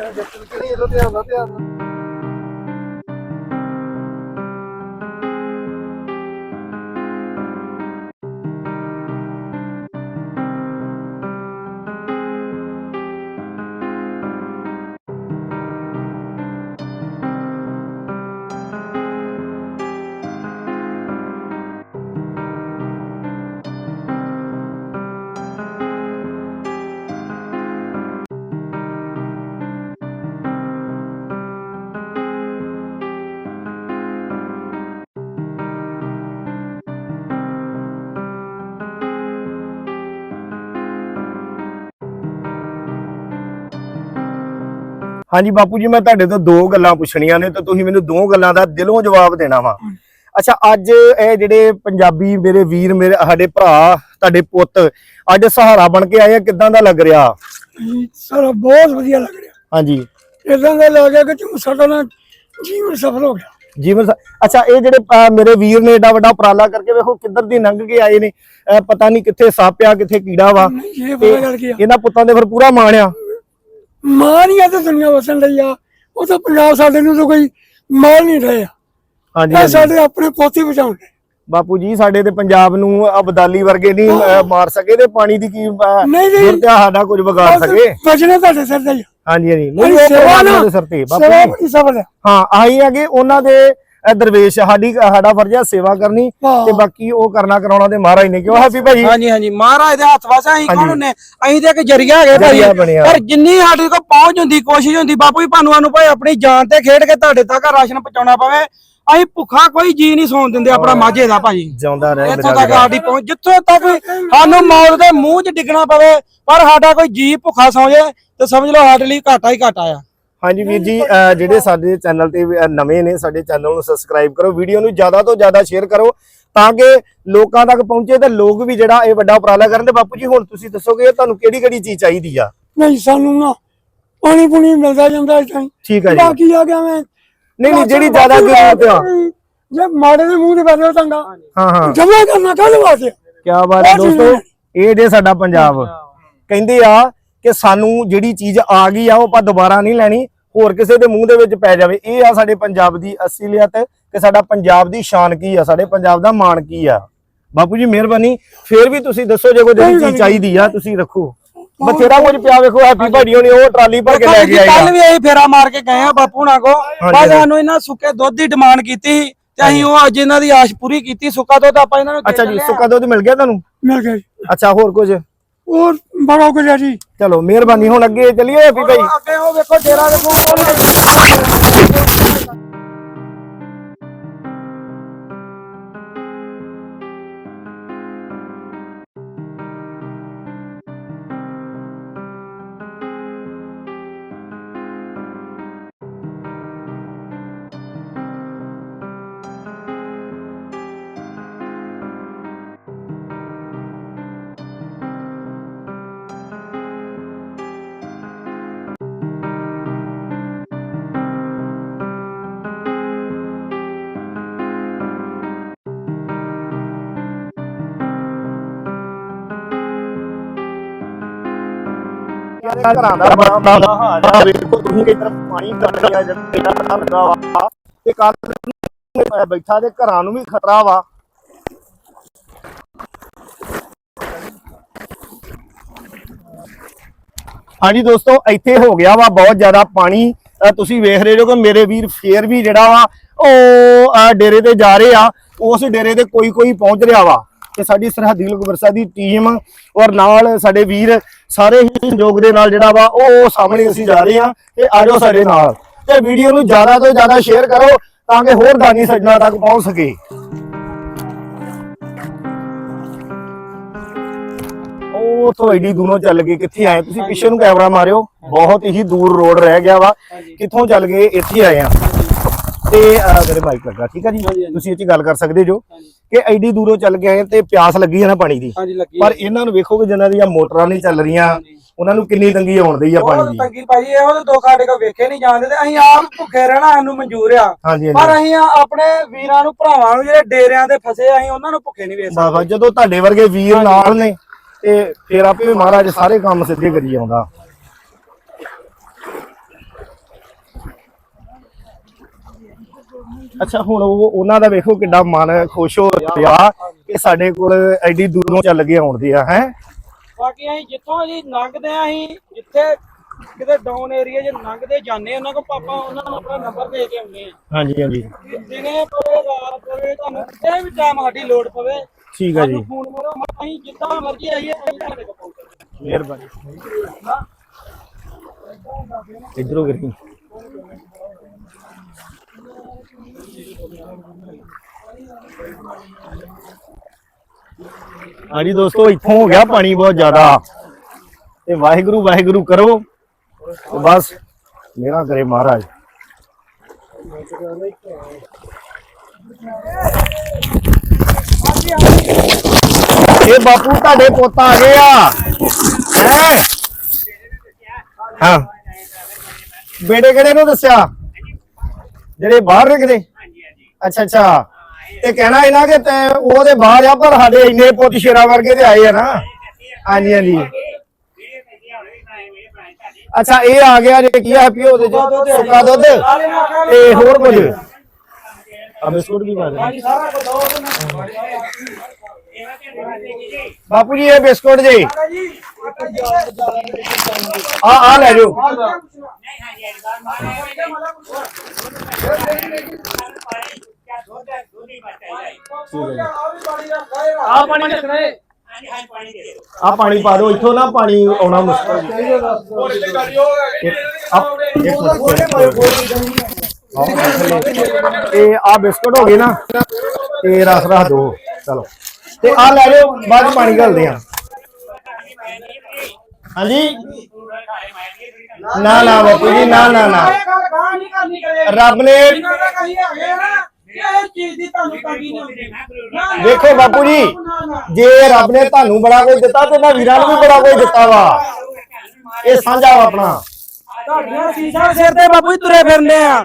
ਜੱਟ ਕਿਹੜੀ ਇਹਦਾ ਧਿਆਨ ਦਾ ਧਿਆਨ ਨਾਲ। ਹਾਂਜੀ ਬਾਪੂ ਜੀ ਮੈਂ ਤੁਹਾਡੇ ਤੋਂ ਦੋ ਗੱਲਾਂ ਪੁੱਛਣੀਆਂ ਨੇ ਤੇ ਤੁਸੀਂ ਮੈਨੂੰ ਦੋ ਗੱਲਾਂ ਦਾ ਦਿਲੋਂ ਜਵਾਬ ਦੇਣਾ ਵਾ। ਅੱਛਾ ਅੱਜ ਇਹ ਜਿਹੜੇ ਪੰਜਾਬੀ ਮੇਰੇ ਵੀਰ ਮੇਰੇ ਸਾਡੇ ਭਰਾ ਤੁਹਾਡੇ ਪੁੱਤ ਅੱਜ ਸਹਾਰਾ ਬਣ ਕੇ ਆਏ ਆ ਕਿਦਾਂ ਦਾ ਲੱਗ ਰਿਹਾ? ਸਾਰਾ ਬਹੁਤ ਵਧੀਆ ਲੱਗ ਰਿਹਾ। ਹਾਂਜੀ। ਇਦਾਂ ਦਾ ਲੱਗ ਗਿਆ ਕਿ ਸਾਡਾ ਨਾ ਜੀਵਨ ਸਫਲ ਹੋ ਗਿਆ। ਜੀਵਨ ਅੱਛਾ ਇਹ ਜਿਹੜੇ ਮੇਰੇ ਵੀਰ ਨੇ ਏਡਾ ਵੱਡਾ ਉਪਰਾਲਾ ਕਰਕੇ ਵੇਖੋ ਕਿੱਧਰ ਦੀ ਲੰਘ ਕੇ ਆਏ ਨੇ। ਪਤਾ ਨਹੀਂ ਕਿੱਥੇ ਸੱਪ ਆ ਕਿੱਥੇ ਕੀੜਾ ਵਾ। ਇਹਨਾਂ ਪੁੱਤਾਂ ਦੇ ਫਿਰ ਪੂਰਾ ਮਾਣ ਆ। ਮਾਂ ਨਹੀਂ ਆ ਤੇ ਦੁਨੀਆ ਵਸਣ ਲਈ ਆ। ਉਹ ਤਾਂ ਪੰਜਾਬ ਸਾਡੇ ਨੂੰ ਤਾਂ ਕੋਈ ਮਾਲ ਨਹੀਂ ਰਹੇ। ਹਾਂਜੀ ਇਹ ਹਾਂਜੀ। ਸਾਡੇ ਆਪਣੇ ਪੋਤੀ ਬਚਾਉਂਦੇ ਬਾਪੂ ਜੀ ਸਾਡੇ ਤੇ ਪੰਜਾਬ ਨੂੰ ਅਬਦਾਲੀ ਵਰਗੇ ਨਹੀਂ ਅਹ, ਮਾਰ ਸਕੇ ਤੇ ਪਾਣੀ ਦੀ ਕੀ ਅਹ, ਨਹੀਂ, ਨਹੀਂ। ਜ਼ਰੂਰਤ ਆ ਸਾਡਾ ਕੁਝ ਵਿਗਾੜ ਸਕੇ। ਬਚਨੇ ਤੁਹਾਡੇ ਸਿਰ ਤੇ ਹੀ ਆ। ਹਾਂਜੀ ਹਾਂਜੀ। ਨਹੀਂ ਉਹ ਸੇਵਾ ਪਰਮਾਤਮਾ ਨਾ ਦੇ ਸਿਰ ਤੇ ਬਾਪੂ ਸੇਵਾ ਜੀ। ਹਾਂ ਆਹੀ ਹੈਗੇ ਉਹਨਾਂ ਦੇ ਅਹ, ਦਰਵੇਸ਼ ਸਾਡੀ ਸਾਡਾ ਫਰਜ਼ ਹੈ ਸੇਵਾ ਕਰਨੀ। ਤੇ ਬਾਕੀ ਉਹ ਕਰਨਾ ਕਰਾਉਣਾ ਤੇ ਮਹਾਰਾਜ ਨੇ ਕਿਉਂ ਹੈਪੀ ਭਾਜੀ ਹਾਂਜੀ ਹਾਂਜੀ। ਮਹਾਰਾਜ ਦੇ ਹੱਥ ਵਾਸਾ ਅਸੀਂ। ਕੌਣ ਨੇ ਅਸੀਂ ਤੇ ਇੱਕ ਜਰੀਆ ਹੈਗੇ ਬਣਿਆ। ਪਰ ਜਿੰਨੀ ਸਾਡੇ ਕੋਲ ਪਹੁੰਚ ਹੁੰਦੀ ਕੋਸ਼ਿਸ਼ ਹੁੰਦੀ ਬਾਪੂ ਜੀ ਭਾਨੂੰ ਨੂੰ ਭਾਈ ਆਪਣੀ ਜਾਨ ਤੇ ਖੇਡ ਕੇ ਤੁਹਾਡੇ ਤੱਕ ਰਾਸ਼ਨ ਪਹੁੰਚਾਉਣਾ ਪਵੇ ਅਸੀਂ ਭੁੱਖਾ ਕੋਈ ਜੀ ਨਹੀਂ ਸੌਣ ਦਿੰਦੇ ਆਪਣਾ ਮਾਝੇ ਦਾ ਭਾਜੀ। ਜਿਉਂਦਾ ਰਹਿ ਇੱਥੋਂ ਤੱਕ ਸਾਡੀ ਪਹੁੰਚ ਜਿੱਥੋਂ ਤੱਕ ਸਾਨੂੰ ਮੌਤ ਦੇ ਮੂੰਹ 'ਚ ਡਿੱਗਣਾ ਪਵੇ ਪਰ ਸਾਡਾ ਕੋਈ ਜੀ ਭੁੱਖਾ ਸੌਂ ਜਾਏ ਤੇ ਸਮਝ ਲਓ ਸਾਡੇ ਲਈ ਘਾਟਾ ਹੀ ਘਾਟਾ ਆ। ਹਾਂਜੀ ਵੀਰ ਜੀ ਜਿਹੜੇ ਸਾਡੇ ਚੈਨਲ ਤੇ ਨਵੇਂ ਨੇ ਸਾਡੇ ਚੈਨਲ ਨੂੰ ਸਬਸਕ੍ਰਾਈਬ ਕਰੋ ਵੀਡੀਓ ਨੂੰ ਜ਼ਿਆਦਾ ਤੋਂ ਜ਼ਿਆਦਾ ਸ਼ੇਅਰ ਕਰੋ ਤਾਂ ਕਿ ਲੋਕਾਂ ਤੱਕ ਪਹੁੰਚੇ ਤੇ ਲੋਕ ਵੀ ਜਿਹੜਾ ਇਹ ਵੱਡਾ ਉਪਰਾਲਾ ਕਰਨ ਤੇ ਬਾਪੂ ਜੀ ਹੁਣ ਤੁਸੀਂ ਦੱਸੋਗੇ ਤੁਹਾਨੂੰ ਕਿਹੜੀ ਕਿਹੜੀ ਚੀਜ਼ ਚਾਹੀਦੀ ਆ? ਨਹੀਂ ਸਾਨੂੰ ਨਾ ਪਾਣੀ ਪੁਣੀ ਮਿਲਦਾ ਜਾਂਦਾ ਇਦਾਂ ਹੀ ਠੀਕ ਹੈ ਜੀ। ਬਾਕੀ ਆ ਗਿਆ ਮੈਂ। ਨਹੀਂ ਨਹੀਂ ਜਿਹੜੀ ਜ਼ਿਆਦਾ ਜ਼ਰੂਰਤ ਆ। ਜੇ ਮਾੜੇ ਦੇ ਮੂੰਹ ਤੇ ਬੈਠੋ ਤੰਗਾ ਹਾਂ ਹਾਂ। ਜਮਾ ਕਰਨਾ ਕੱਲ ਵਾਸਤੇ? ਕੀ ਬਾਤ ਹੈ ਦੋਸਤੋ। ਇਹ ਜੇ ਸਾਡਾ ਪੰਜਾਬ। ਕਹਿੰਦੇ ਆ ਕਿ ਸਾਨੂੰ ਜਿਹੜੀ ਚੀਜ਼ ਆ ਗਈ ਆ ਉਹ ਆਪਾਂ ਦੁਬਾਰਾ ਨਹੀਂ ਲੈਣੀ ਹੋਰ ਕਿਸੇ ਦੇ ਮੂੰਹ ਦੇ ਵਿੱਚ ਪੈ ਜਾਵੇ। ਇਹ ਆ ਸਾਡੇ ਪੰਜਾਬ ਦੀ ਅਸਲੀਅਤ ਕਿ ਸਾਡਾ ਪੰਜਾਬ ਦੀ ਸ਼ਾਨ ਕੀ ਆ ਸਾਡੇ ਪੰਜਾਬ ਦਾ ਮਾਣ ਕੀ ਆ। ਬਾਪੂ ਜੀ ਮਿਹਰਬਾਨੀ। ਫੇਰ ਵੀ ਤੁਸੀਂ ਦੱਸੋ ਜੇ ਕੋਈ ਚੀਜ਼ ਚਾਹੀਦੀ ਆ ਤੁਸੀਂ ਰੱਖੋ। ਬਥੇਰਾ ਕੁਝ ਪਿਆ ਵੇਖੋ ਹੈਪੀ ਭਾਜੀ ਹੋਣੀ ਉਹ ਟਰਾਲੀ ਭਰ ਕੇ ਲੈ ਕੇ ਕੱਲ ਆਏਗਾ ਵੀ ਅਸੀਂ ਫੇਰਾ ਮਾਰ ਕੇ ਗਏ ਆ ਬਾਪੂ ਨਾਲ ਕੋ ਬਸ। ਸਾਨੂੰ ਇਹਨਾਂ ਸੁੱਕੇ ਦੁੱਧ ਦੀ ਡਿਮਾਂਡ ਕੀਤੀ ਸੀ ਤੇ ਅਸੀਂ ਉਹ ਅੱਜ ਇਹਨਾਂ ਦੀ ਆਸ਼ ਪੂਰੀ ਕੀਤੀ ਸੁੱਕਾ ਦੁੱਧ ਆਪਾਂ ਇਹਨਾਂ ਨੂੰ ਅੱਛਾ ਜੀ। ਸੁੱਕਾ ਦੁੱਧ ਮਿਲ ਗਿਆ ਤੁਹਾਨੂੰ? ਮਿਲ ਗਿਆ ਜੀ। ਅੱਛਾ ਹੋਰ ਕੁਝ? ਹੋਰ ਬੜਾ ਕੁਝ ਆ ਜੀ। ਚਲੋ ਮਿਹਰਬਾਨੀ ਹੁਣ ਅੱਗੇ ਚੱਲੀਏ ਹੈਪੀ ਭਾਈ ਅੱਗੇ ਉਹ ਵੇਖੋ ਡੇਰਾ ਵੇਖੋ ਘਰਾਂ ਦਾ ਬੜਾ ਬੜਾ ਹਾਲ ਆ ਵੇਖੋ ਤੁਸੀਂ ਕਿਸ ਤਰ੍ਹਾਂ ਪਾਣੀ ਕੱਢ ਰਿਹਾ ਜਿਹੜਾ ਲੱਗਾ ਵਾ ਤੇ ਕੱਲ ਬੈਠਾ ਤੇ ਘਰਾਂ ਨੂੰ ਵੀ ਖਤਰਾ ਵਾ ਹਾਂਜੀ ਦੋਸਤੋ, ਇੱਥੇ ਹੋ ਗਿਆ ਵਾ ਬਹੁਤ ਜ਼ਿਆਦਾ ਪਾਣੀ। ਤੁਸੀਂ ਵੇਖ ਰਹੇ ਹੋ ਕਿ ਮੇਰੇ ਵੀਰ ਫੇਰ ਵੀ ਜਿਹੜਾ ਵਾ, ਉਹ ਡੇਰੇ ਤੇ ਜਾ ਰਹੇ ਆ। ਉਸ ਡੇਰੇ ਤੇ ਕੋਈ ਕੋਈ ਪਹੁੰਚ ਰਿਹਾ ਵਾ। ਤੇ ਸਾਡੀ ਸਰਹੱਦੀ ਲੋਕ ਵਿਰਸਾ ਦੀ ਟੀਮ ਔਰ ਨਾਲ ਸਾਡੇ ਵੀਰ ਸਾਰੇ ਹੀ ਸੰਯੋਗ ਦੇ ਨਾਲ ਜਿਹੜਾ ਵਾ ਉਹ ਸਾਹਮਣੇ ਅਸੀਂ ਜਾ ਰਹੇ ਆ ਤੇ ਆਜੋ ਸਾਡੇ ਨਾਲ। ਤੇ ਵੀਡੀਓ ਨੂੰ ਜ਼ਿਆਦਾ ਤੋਂ ਜ਼ਿਆਦਾ ਸ਼ੇਅਰ ਕਰੋ ਤਾਂ ਕਿ ਹੋਰ ਦਾਨੀ ਸੱਜਣਾ ਤੱਕ ਪਹੁੰਚ ਸਕੇ। ਉਹ ਤੋਂ ਐਡੀ ਦੂਰੋਂ ਚੱਲ ਗਏ ਕਿੱਥੇ ਆਏ? ਤੁਸੀਂ ਪਿੱਛੇ ਨੂੰ ਕੈਮਰਾ ਮਾਰਿਓ। ਬਹੁਤ ਹੀ ਦੂਰ ਰੋਡ ਰਹਿ ਗਿਆ ਵਾ। ਕਿੱਥੋਂ ਚੱਲ ਗਏ? ਇੱਥੇ ਆਏ ਆ ਤੇ ਅਹ, ਮੇਰੇ ਮਾਈਕ ਲੱਗਾ ਠੀਕ ਆ ਜੀ? ਤੁਸੀਂ ਇਹ ਚ ਗੱਲ ਕਰ ਸਕਦੇ ਜੋ। ਕਿ ਐਡੀ ਦੂਰੋਂ ਚੱਲ ਕੇ ਆਏ ਤੇ ਪਿਆਸ ਲੱਗੀ ਹੈ ਨਾ ਪਾਣੀ ਦੀ। ਹਾਂਜੀ ਲੱਗੀ ਪਰ ਇਹਨਾਂ ਨੂੰ ਵੇਖੋਗੇ ਜਿਨ੍ਹਾਂ ਦੀਆਂ ਮੋਟਰਾਂ ਨਹੀਂ ਚੱਲ ਰਹੀਆਂ ਉਹਨਾਂ ਨੂੰ ਕਿੰਨੀ ਤੰਗੀ ਆਉਂਦੀ ਆ ਪਾਣੀ ਦੀ। ਤੰਗੀ ਭਾਈ ਇਹੋ ਤੇ ਦੋ ਸਾਡੇ ਕੋ ਵੇਖੇ ਨਹੀਂ ਜਾਂਦੇ ਤੇ ਅਸੀਂ ਆਪ ਭੁੱਖੇ ਰਹਿਣਾ ਸਾਨੂੰ ਮਨਜ਼ੂਰ ਆ। ਪਰ ਅਸੀਂ ਆਪਣੇ ਵੀਰਾਂ ਨੂੰ ਭਰਾਵਾਂ ਨੂੰ ਜਿਹੜੇ ਡੇਰਿਆਂ ਦੇ ਫਸੇ ਆ, ਅਸੀਂ ਉਹਨਾਂ ਨੂੰ ਭੁੱਖੇ ਨਹੀਂ ਵੇਚ ਬਾਬਾ ਜਦੋਂ ਤੁਹਾਡੇ ਵਰਗੇ ਵੀਰ ਨਾਲ ਨੇ ਤੇ ਫੇਰ ਆਪੇ ਮਹਾਰਾਜ ਸਾਰੇ ਕੰਮ ਸਿੱਧੇ ਕਰੀ ਆਉਂਦਾ। ਅੱਛਾ ਹੁਣ ਉਹ ਉਹਨਾਂ ਦਾ ਵੇਖੋ ਕਿੱਡਾ ਮਨ ਖੁਸ਼ ਹੋ ਰਿਹਾ ਕਿ ਸਾਡੇ ਕੋਲ ਐਡੀ ਦੂਰੋਂ ਚੱਲ ਕੇ ਆਉਂਦੇ ਆ ਹੈ? ਬਾਕੀ ਅਸੀਂ ਜਿੱਥੋਂ ਅਸੀਂ ਲੰਘਦੇ ਆ ਅਸੀਂ ਜਿੱਥੇ ਕਿਤੇ ਡਾਊਨ ਏਰੀਆ 'ਚ ਲੰਘਦੇ ਜਾਂਦੇ ਉਹਨਾਂ ਕੋਲ ਪਾਪਾ ਉਹਨਾਂ ਨੂੰ ਆਪਣਾ ਨੰਬਰ ਦੇ ਕੇ ਆਉਂਦੇ ਆ ਹਾਂਜੀ ਹਾਂਜੀ। ਕਿ ਦਿਨੇ ਪਵੇ ਰਾਤ ਪਵੇ ਤੁਹਾਨੂੰ ਕਿਤੇ ਵੀ ਟਾਈਮ ਸਾਡੀ ਲੋੜ ਪਵੇ ਠੀਕ ਆ ਜੀ। ਫੋਨ ਕਰੋ ਅਸੀਂ ਜਿੱਦਾਂ ਮਰਜ਼ੀ ਆਈਏ ਅਸੀਂ ਤੁਹਾਡੇ ਕੋਲ ਪਹੁੰਚਾਂਗੇ ਮਿਹਰਬਾਨੀ। ਇਧਰੋਂ ਕਰੀ। ਹਾਂਜੀ ਦੋਸਤੋ, ਇੱਥੋਂ ਹੋ ਗਿਆ ਪਾਣੀ ਬਹੁਤ ਜ਼ਿਆਦਾ। ਤੇ ਵਾਹਿਗੁਰੂ ਵਾਹਿਗੁਰੂ ਕਰੋ। ਤੇ ਬਸ, ਮੇਰਾ ਕਰੇ ਮਹਾਰਾਜ। ਇਹ ਬਾਪੂ ਤੁਹਾਡੇ ਪੁੱਤ ਆ ਗਏ ਆ। ਹੈ? ਹਾਂ। ਬੇਟੇ ਕਿਹੜੇ ਨੂੰ ਦੱਸਿਆ? ਜਿਹੜੇ ਬਾਹਰ ਨਿਕਲੇ ਅੱਛਾ ਅੱਛਾ। ਤੇ ਕਹਿਣਾ ਇਹਨਾਂ ਕਿ ਤੇ ਉਹਦੇ ਬਾਹਰ ਆ ਪਰ ਸਾਡੇ ਇੰਨੇ ਪੁੱਤ ਸ਼ੇਰਾ ਵਰਗੇ ਤੇ ਆਏ ਆ ਨਾ। ਹਾਂਜੀ ਹਾਂਜੀ। ਅੱਛਾ ਇਹ ਆ ਗਿਆ ਜੇ ਕੀ ਹੈਪੀ ਉਹਦੇ ਚ ਸੁੱਕਾ ਦੁੱਧ ਤੇ ਹੋਰ ਕੁਝ। ਆ ਬਿਸਕੁਟ ਵੀ ਪਾ ਦੇ। ਬਾਪੂ ਜੀ ਇਹ ਬਿਸਕੁਟ ਜੀ। ਆ ਆ ਲੈ ਜਾਓ। ਆ ਪਾਣੀ ਰੱਖਣਾ ਆ ਪਾਣੀ ਪਾ ਦਿਓ ਇੱਥੋਂ ਨਾ ਪਾਣੀ ਆਉਣਾ ਮੁਸ਼ਕਲ। ਜੀ ਆ ਬਿਸਕੁਟ ਹੋ ਗਏ ਨਾ ਤੇ ਰਸ ਰਸ ਦੋ ਚਲੋ। ਤੇ ਆ ਲੈ ਜਾਓ ਬਾਅਦ ਚ ਪਾਣੀ ਘਲਦੇ ਆ। ਹਾਂਜੀ। ਨਾ ਨਾ ਬਾਪੂ ਜੀ ਨਾ ਨਾ ਨਾ ਰੱਬ ਨੇ ਦੇਖੋ ਬਾਪੂ ਜੀ ਜੇ ਰੱਬ ਨੇ ਤੁਹਾਨੂੰ ਬੜਾ ਕੁਝ ਦਿੱਤਾ ਤੇ ਮੈਂ ਵੀਰਾਂ ਨੂੰ ਵੀ ਬੜਾ ਕੁਝ ਦਿੱਤਾ ਵਾ। ਇਹ ਸਾਂਝਾ ਵਾ ਆਪਣਾ। ਤੁਹਾਡੀਆਂ ਸੀਸਾਂ ਸਿਰ ਤੇ ਬਾਪੂ ਜੀ ਤੁਰੇ ਫਿਰਦੇ ਆ।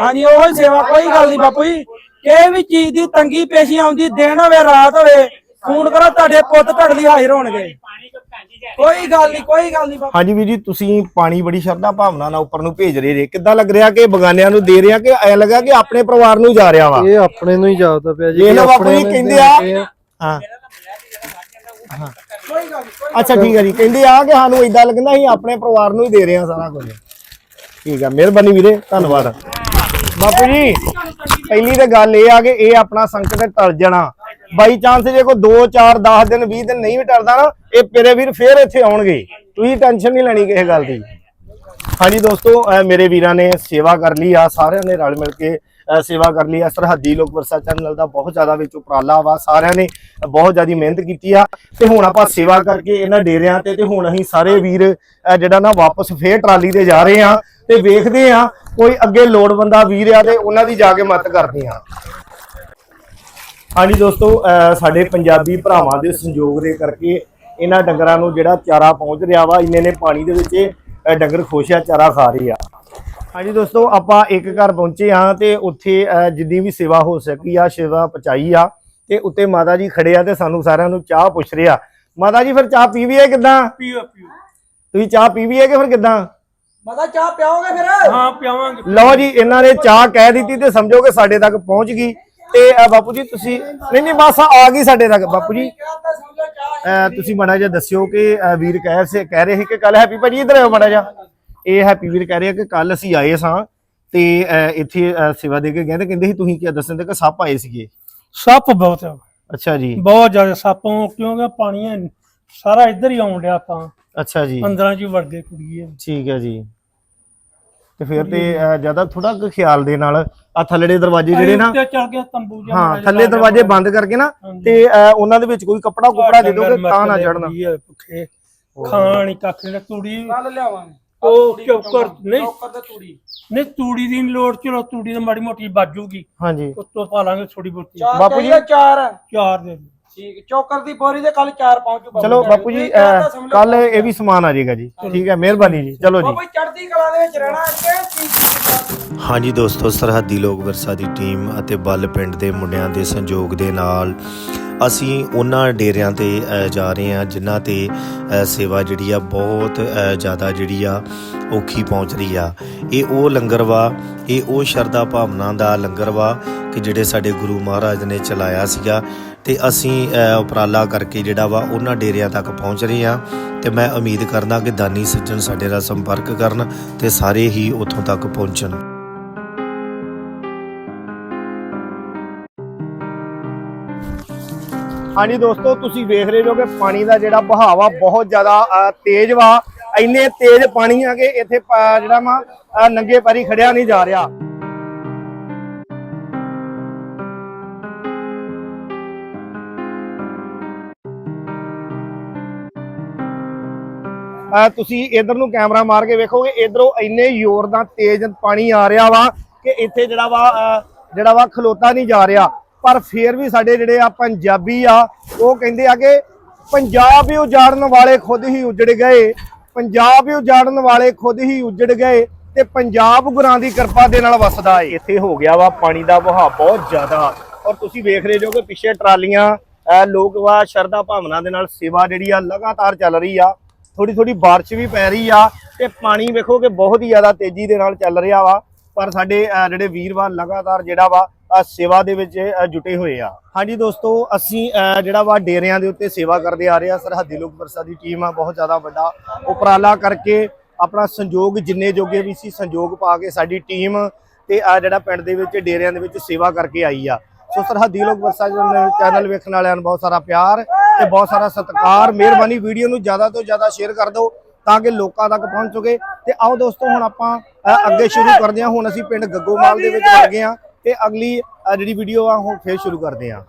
ਹਾਂਜੀ ਉਹ ਹੀ ਸੇਵਾ ਕੋਈ ਗੱਲ ਨਹੀਂ ਬਾਪੂ ਜੀ। ਕਿਸੇ ਵੀ ਚੀਜ਼ ਦੀ ਤੰਗੀ ਪੇਸ਼ੀ ਆਉਂਦੀ ਦਿਨ ਹੋਵੇ ਰਾਤ ਹੋਵੇ ਫੋਨ ਕਰੋ ਤੁਹਾਡੇ ਪੁੱਤ ਤੁਹਾਡੇ ਲਈ ਹਾਜ਼ਰ ਹੋਣਗੇ। ਕੋਈ ਗੱਲ ਨਹੀਂ ਕੋਈ ਗੱਲ ਨਹੀਂ ਬਾਪੂ ਹਾਂਜੀ ਵੀਰ ਜੀ ਤੁਸੀਂ ਪਾਣੀ ਬੜੀ ਸ਼ਰਧਾ ਭਾਵਨਾ ਨਾਲ ਉੱਪਰ ਨੂੰ ਭੇਜ ਰਹੇ ਜੇ ਕਿੱਦਾਂ ਲੱਗ ਰਿਹਾ ਕਿ ਬਗਾਨਿਆਂ ਨੂੰ ਦੇ ਰਿਹਾ ਕਿ ਐ ਲੱਗਾ ਕਿ ਆਪਣੇ ਪਰਿਵਾਰ ਨੂੰ ਜਾ ਰਿਹਾ ਵਾ? ਇਹ ਆਪਣੇ ਨੂੰ ਹੀ ਜਾਪਦਾ ਪਿਆ ਜੀ ਇਹ ਨਾ ਬਾਪੂ ਜੀ ਕਹਿੰਦੇ ਆ ਆ। ਹਾਂ। ਅੱਛਾ ਠੀਕ ਹੈ ਜੀ। ਕਹਿੰਦੇ ਆ ਕਿ ਸਾਨੂੰ ਇਦਾਂ ਲੱਗਦਾ ਅਸੀਂ ਆਪਣੇ ਪਰਿਵਾਰ ਨੂੰ ਹੀ ਦੇ ਰਹੇ ਹਾਂ ਸਾਰਾ ਕੁਝ। ਠੀਕ ਹੈ ਮਿਹਰਬਾਨੀ ਵੀਰੇ ਧੰਨਵਾਦ। ਬਾਪੂ ਜੀ ਪਹਿਲੀ ਤੇ ਗੱਲ ਇਹ ਆ ਕਿ ਇਹ ਆਪਣਾ ਸੰਕਟ ਟਲ ਜਾਣਾ। ਬਾਈ ਚਾਂਸ ਜੇ ਕੋਈ 2 4 10 ਦਿਨ 20 ਦਿਨ ਨਹੀਂ ਵੀ ਟਲਦਾ ਨਾ, ਇਹ ਮੇਰੇ ਵੀਰ ਫੇਰ ਇੱਥੇ ਆਉਣਗੇ। ਤੁਸੀਂ ਟੈਨਸ਼ਨ ਨਹੀਂ ਲੈਣੀ ਕਿਸੇ ਗੱਲ ਦੀ। ਹਾਂਜੀ ਦੋਸਤੋ ਮੇਰੇ ਵੀਰਾਂ ਨੇ ਸੇਵਾ ਕਰ ਲਈ ਆ, ਸਾਰਿਆਂ ਨੇ ਰਲ ਮਿਲ ਕੇ ਸੇਵਾ ਕਰ ਲਈ ਆ। ਸਰਹੱਦੀ ਲੋਕ ਵਰਸਾ ਚੈਨਲ ਦਾ ਬਹੁਤ ਜ਼ਿਆਦਾ ਵਿੱਚ ਉਪਰਾਲਾ ਵਾ, ਸਾਰਿਆਂ ਨੇ ਬਹੁਤ ਜ਼ਿਆਦਾ ਮਿਹਨਤ ਕੀਤੀ ਆ। ਤੇ ਹੁਣ ਆਪਾਂ ਸੇਵਾ ਕਰਕੇ ਇਹਨਾਂ ਡੇਰਿਆਂ ਤੇ ਤੇ ਹੁਣ ਅਸੀਂ ਸਾਰੇ ਵੀਰ ਜਿਹੜਾ ਨਾ ਵਾਪਸ ਫੇਰ ਟਰਾਲੀ ਤੇ ਜਾ ਰਹੇ ਆ, ਤੇ ਵੇਖਦੇ ਆ, ਕੋਈ ਅੱਗੇ ਲੋੜਵੰਦਾ ਵੀਰ ਆ ਤੇ ਉਹਨਾਂ ਦੀ ਜਾ ਕੇ ਮਦਦ ਕਰਦੇ ਆ। ਹਾਂਜੀ ਦੋਸਤੋ ਸਾਡੇ ਪੰਜਾਬੀ ਭਰਾਵਾਂ ਦੇ ਸੰਯੋਗ ਦੇ ਕਰਕੇ ਇਹਨਾਂ ਡੰਗਰਾਂ ਨੂੰ ਜਿਹੜਾ ਚਾਰਾ ਪਹੁੰਚ ਰਿਹਾ ਵਾ ਇੰਨੇ ਨੇ ਪਾਣੀ ਦੇ ਵਿੱਚ ਡੰਗਰ ਖੁਸ਼ ਆ ਚਾਰਾ ਖਾ ਰਹੇ ਆ। ਹਾਂਜੀ ਦੋਸਤੋ ਆਪਾਂ ਇੱਕ ਘਰ ਪਹੁੰਚੇ ਹਾਂ ਤੇ ਉੱਥੇ ਜਿੰਨੀ ਵੀ ਸੇਵਾ ਹੋ ਸਕੀ ਆ ਸੇਵਾ ਪਚਾਈ ਆ ਤੇ ਉੱਤੇ ਮਾਤਾ ਜੀ ਖੜੇ ਆ ਤੇ ਸਾਨੂੰ ਸਾਰਿਆਂ ਨੂੰ ਚਾਹ ਪੁੱਛ ਰਿਹਾ ਮਾਤਾ ਜੀ ਫਿਰ ਚਾਹ ਪੀਵੀਏ ਕਿਦਾਂ? ਪੀਓ ਪੀਓ। ਤੁਸੀਂ ਚਾਹ ਪੀਵੀਏ ਕਿ ਫਿਰ ਕਿਦਾਂ? ਮਤਾ ਚਾਹ ਪਿਆਓਗੇ ਫਿਰ? ਹਾਂ ਪਿਆਵਾਂਗੇ। ਲਓ ਜੀ ਇਹਨਾਂ ਨੇ ਚਾਹ ਕਹਿ ਦਿੱਤੀ ਤੇ ਸਮਝੋ ਕਿ ਸਾਡੇ ਤੱਕ ਪਹੁੰਚ ਗਈ। ਤੇ ਅਹ, ਬਾਪੂ ਜੀ ਤੁਸੀਂ ਨਹੀਂ ਨਹੀਂ ਬਸ ਆ ਗਈ ਸਾਡੇ ਤੱਕ ਬਾਪੂ ਜੀ। ਤੁਸੀਂ ਮਾੜਾ ਜਿਹਾ ਦੱਸਿਓ ਕਿ ਵੀਰ ਕਹਿ ਸੇ ਕਹਿ ਰਹੇ ਸੀ ਕਿ ਕੱਲ ਹੈਪੀ ਭਾਜੀ ਇਧਰ ਆਓ ਮਾੜਾ ਜਿਹਾ। ਇਹ ਹੈਪੀ ਵੀਰ ਕਹਿ ਰਿਹਾ ਕਿ ਕੱਲ ਅਸੀਂ ਆਏ ਸਾਂ ਤੇ ਅਹ, ਇੱਥੇ ਸੇਵਾ ਦੇ ਕੇ ਗਏ ਤੇ ਕਹਿੰਦੇ ਸੀ ਤੁਸੀਂ ਕੀ ਦੱਸਣ ਦੇ ਕਿ ਸੱਪ ਆਏ ਸੀਗੇ? ਸੱਪ ਬਹੁਤ ਆ। ਅੱਛਾ ਜੀ। ਬਹੁਤ ਜ਼ਿਆਦਾ ਸੱਪੋਂ ਕਿਉਂਕਿ ਪਾਣੀ ਹੈ ਨੀ, ਸਾਰਾ ਇੱਧਰ ਹੀ ਆਉਣ ਡਿਆ ਤਾਂ। ਅੱਛਾ ਜੀ। ਅੰਦਰਾਂ ਚ ਹੀ ਵੜ ਗਏ ਕੁੜੀਏ। ਠੀਕ ਹੈ ਜੀ। ਤੇ ਫਿਰ ਤੇ ਜ਼ਿਆਦਾ ਥੋੜਾ ਕੁ ਖਿਆਲ ਦੇ ਨਾਲ ਆ ਥੱਲੜੇ ਦਰਵਾਜ਼ੇ ਜਿਹੜੇ ਨਾ ਉੱਤੇ ਚੜ ਕੇ ਤੰਬੂ ਜਿਹਾ ਹਾਂ ਥੱਲੇ ਦਰਵਾਜ਼ੇ। ਬੰਦ ਕਰਕੇ ਨਾ। ਤੇ ਉਹਨਾਂ ਦੇ ਵਿੱਚ ਕੋਈ ਕੱਪੜਾ ਕੁਪੜਾ ਦੇ ਦੋਗੇ ਤਾਂ ਨਾ ਚੜਨਾ ਭੁੱਖੇ। ਖਾਣੀ ਕੱਖ ਨੇ ਤੂੜੀ। ਕੱਲ ਲਿਆਵਾਂਗੇ। ਉਹ ਚੌਕਰ ਨਹੀਂ। ਚੌਕਰ ਤੇ ਤੂੜੀ। ਨਹੀਂ ਤੂੜੀ ਦੀ ਨੀ ਲੋੜ ਚਲੋ ਤੂੜੀ ਤਾਂ ਮਾੜੀ ਮੋਟੀ ਬਾਜੂਗੀ ਹਾਂਜੀ। ਉੱਤੋਂ ਪਾ ਲਾਂਗੇ ਥੋੜੀ ਬਹੁਤੀ। ਚਾਰ ਬਾਪੂ ਜੀ- ਚਾਰ। ਚਾਰ ਦੇ ਦਿਓ। ਠੀਕ ਚੌਕਰ ਦੀ ਬੋਰੀ ਦੇ ਕੱਲ ਚਾਰ ਪਹੁੰਚੂ ਬਾਪੂ ਚਲੋ ਜੀ। ਬਾਪੂ ਜੀ। ਕੱਲ ਇਹ ਵੀ ਸਮਾਨ ਆ ਜਾਏਗਾ ਜੀ। ਠੀਕ ਹੈ ਮਿਹਰਬਾਨੀ ਜੀ। ਚਲੋ ਜੀ। ਬਾਪੂ ਚੜ੍ਹਦੀ ਕਲਾ ਦੇ ਵਿੱਚ ਰਹਿਣਾ ਕਿ ਚੀਜ਼ ਦੀ ਹਾਂਜੀ ਦੋਸਤੋ ਸਰਹੱਦੀ ਲੋਕ ਵਿਰਸਾ ਦੀ ਟੀਮ ਅਤੇ ਬੱਲ ਪਿੰਡ ਦੇ ਮੁੰਡਿਆਂ ਦੇ ਸੰਯੋਗ ਦੇ ਨਾਲ ਅਸੀਂ ਉਹਨਾਂ ਡੇਰਿਆਂ ਤੇ ਜਾ ਰਹੇ ਹਾਂ ਜਿਨ੍ਹਾਂ ਤੇ ਸੇਵਾ ਜਿਹੜੀ ਆ ਬਹੁਤ ਜ਼ਿਆਦਾ ਜਿਹੜੀ ਆ ਔਖੀ ਪਹੁੰਚ ਰਹੀ ਆ। ਇਹ ਉਹ ਲੰਗਰ ਵਾ ਇਹ ਉਹ ਸ਼ਰਧਾ ਭਾਵਨਾ ਦਾ ਲੰਗਰ ਵਾ ਕਿ ਜਿਹੜੇ ਸਾਡੇ ਗੁਰੂ ਮਹਾਰਾਜ ਨੇ ਚਲਾਇਆ ਸੀਗਾ। ਤੇ ਅਸੀਂ ਉਪਰਾਲਾ ਕਰਕੇ ਜਿਹੜਾ ਵਾ ਉਹਨਾਂ ਡੇਰਿਆਂ ਤੱਕ ਪਹੁੰਚ ਰਹੇ ਹਾਂ ਤੇ ਮੈਂ ਉਮੀਦ ਕਰਦਾ ਕਿ ਦਾਨੀ ਸੱਜਣ ਸਾਡੇ ਨਾਲ ਸੰਪਰਕ ਕਰਨ ਤੇ ਸਾਰੇ ਹੀ ਉੱਥੋਂ ਤੱਕ ਪਹੁੰਚਣ। ਹਾਂਜੀ ਦੋਸਤੋ ਤੁਸੀਂ ਵੇਖ ਰਹੇ ਹੋ ਕਿ ਪਾਣੀ ਦਾ ਜਿਹੜਾ ਬਹਾਵ ਆ ਬਹੁਤ ਜ਼ਿਆਦਾ ਅ, ਤੇਜ਼ ਵਾ। ਇੰਨੇ ਤੇਜ਼ ਪਾਣੀ ਆ ਕਿ ਇੱਥੇ ਜਿਹੜਾ ਵਾ ਨੰਗੇ ਪੈਰੀ ਖੜਿਆ ਨਹੀਂ ਜਾ ਰਿਹਾ। ਤੁਸੀਂ ਇਧਰ ਨੂੰ ਕੈਮਰਾ ਮਾਰ ਕੇ ਵੇਖੋਗੇ ਇਧਰੋਂ ਇੰਨੇ ਜ਼ੋਰ ਦਾ ਤੇਜ਼ ਪਾਣੀ ਆ ਰਿਹਾ ਵਾ ਕਿ ਇੱਥੇ ਜਿਹੜਾ ਵਾ ਜਿਹੜਾ ਵਾ ਖਲੋਤਾ ਨਹੀਂ ਜਾ ਰਿਹਾ। ਪਰ ਫੇਰ ਵੀ ਸਾਡੇ ਜਿਹੜੇ ਆ ਪੰਜਾਬੀ ਆ ਉਹ ਕਹਿੰਦੇ ਆ ਕਿ ਪੰਜਾਬ ਹੀ ਉਜਾੜਨ ਵਾਲੇ ਖੁਦ ਹੀ ਉਜੜ ਗਏ। ਪੰਜਾਬ ਹੀ ਉਜਾੜਨ ਵਾਲੇ ਖੁਦ ਹੀ ਉਜੜ ਗਏ ਤੇ ਪੰਜਾਬ ਗੁਰਾਂ ਦੀ ਕਿਰਪਾ ਦੇ ਨਾਲ ਵਸਦਾ ਏ। ਇੱਥੇ ਹੋ ਗਿਆ ਵਾ ਪਾਣੀ ਦਾ ਵਹਾਅ ਬਹੁਤ ਜ਼ਿਆਦਾ। ਔਰ ਤੁਸੀਂ ਵੇਖ ਰਹੇ ਜੋ ਕਿ ਪਿੱਛੇ ਟਰਾਲੀਆਂ ਲੋਕ ਵਾ ਸ਼ਰਧਾ ਭਾਵਨਾ ਦੇ ਨਾਲ ਸੇਵਾ ਜਿਹੜੀ ਆ ਲਗਾਤਾਰ ਚੱਲ ਰਹੀ ਆ। ਥੋੜੀ ਥੋੜੀ ਬਾਰਿਸ਼ ਵੀ ਪੈ ਰਹੀ ਆ ਤੇ ਪਾਣੀ ਵੇਖੋ ਕਿ ਬਹੁਤ ਹੀ ਜ਼ਿਆਦਾ ਤੇਜ਼ੀ ਦੇ ਨਾਲ ਚੱਲ ਰਿਹਾ ਵਾ, ਪਰ ਸਾਡੇ ਅਹ ਜਿਹੜੇ ਵੀਰਵਾਰ ਲਗਾਤਾਰ ਜਿਹੜਾ ਵਾ ਸੇਵਾ ਦੇ ਵਿੱਚ ਜੁਟੇ ਹੋਏ ਆ। ਹਾਂਜੀ ਦੋਸਤੋ, ਅਸੀਂ ਜਿਹੜਾ ਵਾ ਡੇਰਿਆਂ ਦੇ ਉੱਤੇ ਸੇਵਾ ਕਰਦੇ ਆ ਰਹੇ ਆ। ਸਰਹੱਦੀ ਲੋਕ ਵਰਸਾ ਦੀ ਟੀਮ ਆ, ਬਹੁਤ ਜ਼ਿਆਦਾ ਵੱਡਾ ਉਪਰਾਲਾ ਕਰਕੇ ਆਪਣਾ ਸੰਯੋਗ ਜਿੰਨੇ ਜੋਗੇ ਵੀ ਸੀ, ਸੰਯੋਗ ਪਾ ਕੇ ਸਾਡੀ ਟੀਮ ਤੇ ਆ ਜਿਹੜਾ ਪਿੰਡ ਦੇ ਵਿੱਚ, ਡੇਰਿਆਂ ਦੇ ਵਿੱਚ ਸੇਵਾ ਕਰਕੇ ਆਈ ਆ। ਸੋ ਸਰਹੱਦੀ ਲੋਕ ਵਰਸਾ ਚੈਨਲ ਵੇਖਣ ਵਾਲਿਆਂ ਨੂੰ ਬਹੁਤ ਸਾਰਾ ਪਿਆਰ। ਤੇ ਬਹੁਤ ਸਾਰਾ ਸਤਿਕਾਰ, ਮਿਹਰਬਾਨੀ, ਵੀਡੀਓ ਨੂੰ ਜ਼ਿਆਦਾ ਤੋਂ ਜ਼ਿਆਦਾ ਸ਼ੇਅਰ ਕਰ ਦਿਓ ਤਾਂ ਕਿ ਲੋਕਾਂ ਤੱਕ ਪਹੁੰਚ ਸਕੇ। ਤੇ ਆਓ ਦੋਸਤੋ, ਹੁਣ ਆਪਾਂ ਅੱਗੇ ਸ਼ੁਰੂ ਕਰਦੇ ਹਾਂ। ਹੁਣ ਅਸੀਂ ਪਿੰਡ ਗੱਗੋਮਾਲ ਦੇ ਵਿੱਚ ਵੜ ਗਏ ਹਾਂ ਤੇ ਅਗਲੀ ਜਿਹੜੀ ਵੀਡੀਓ ਆ, ਹੁਣ ਫੇਰ ਸ਼ੁਰੂ ਕਰਦੇ ਹਾਂ।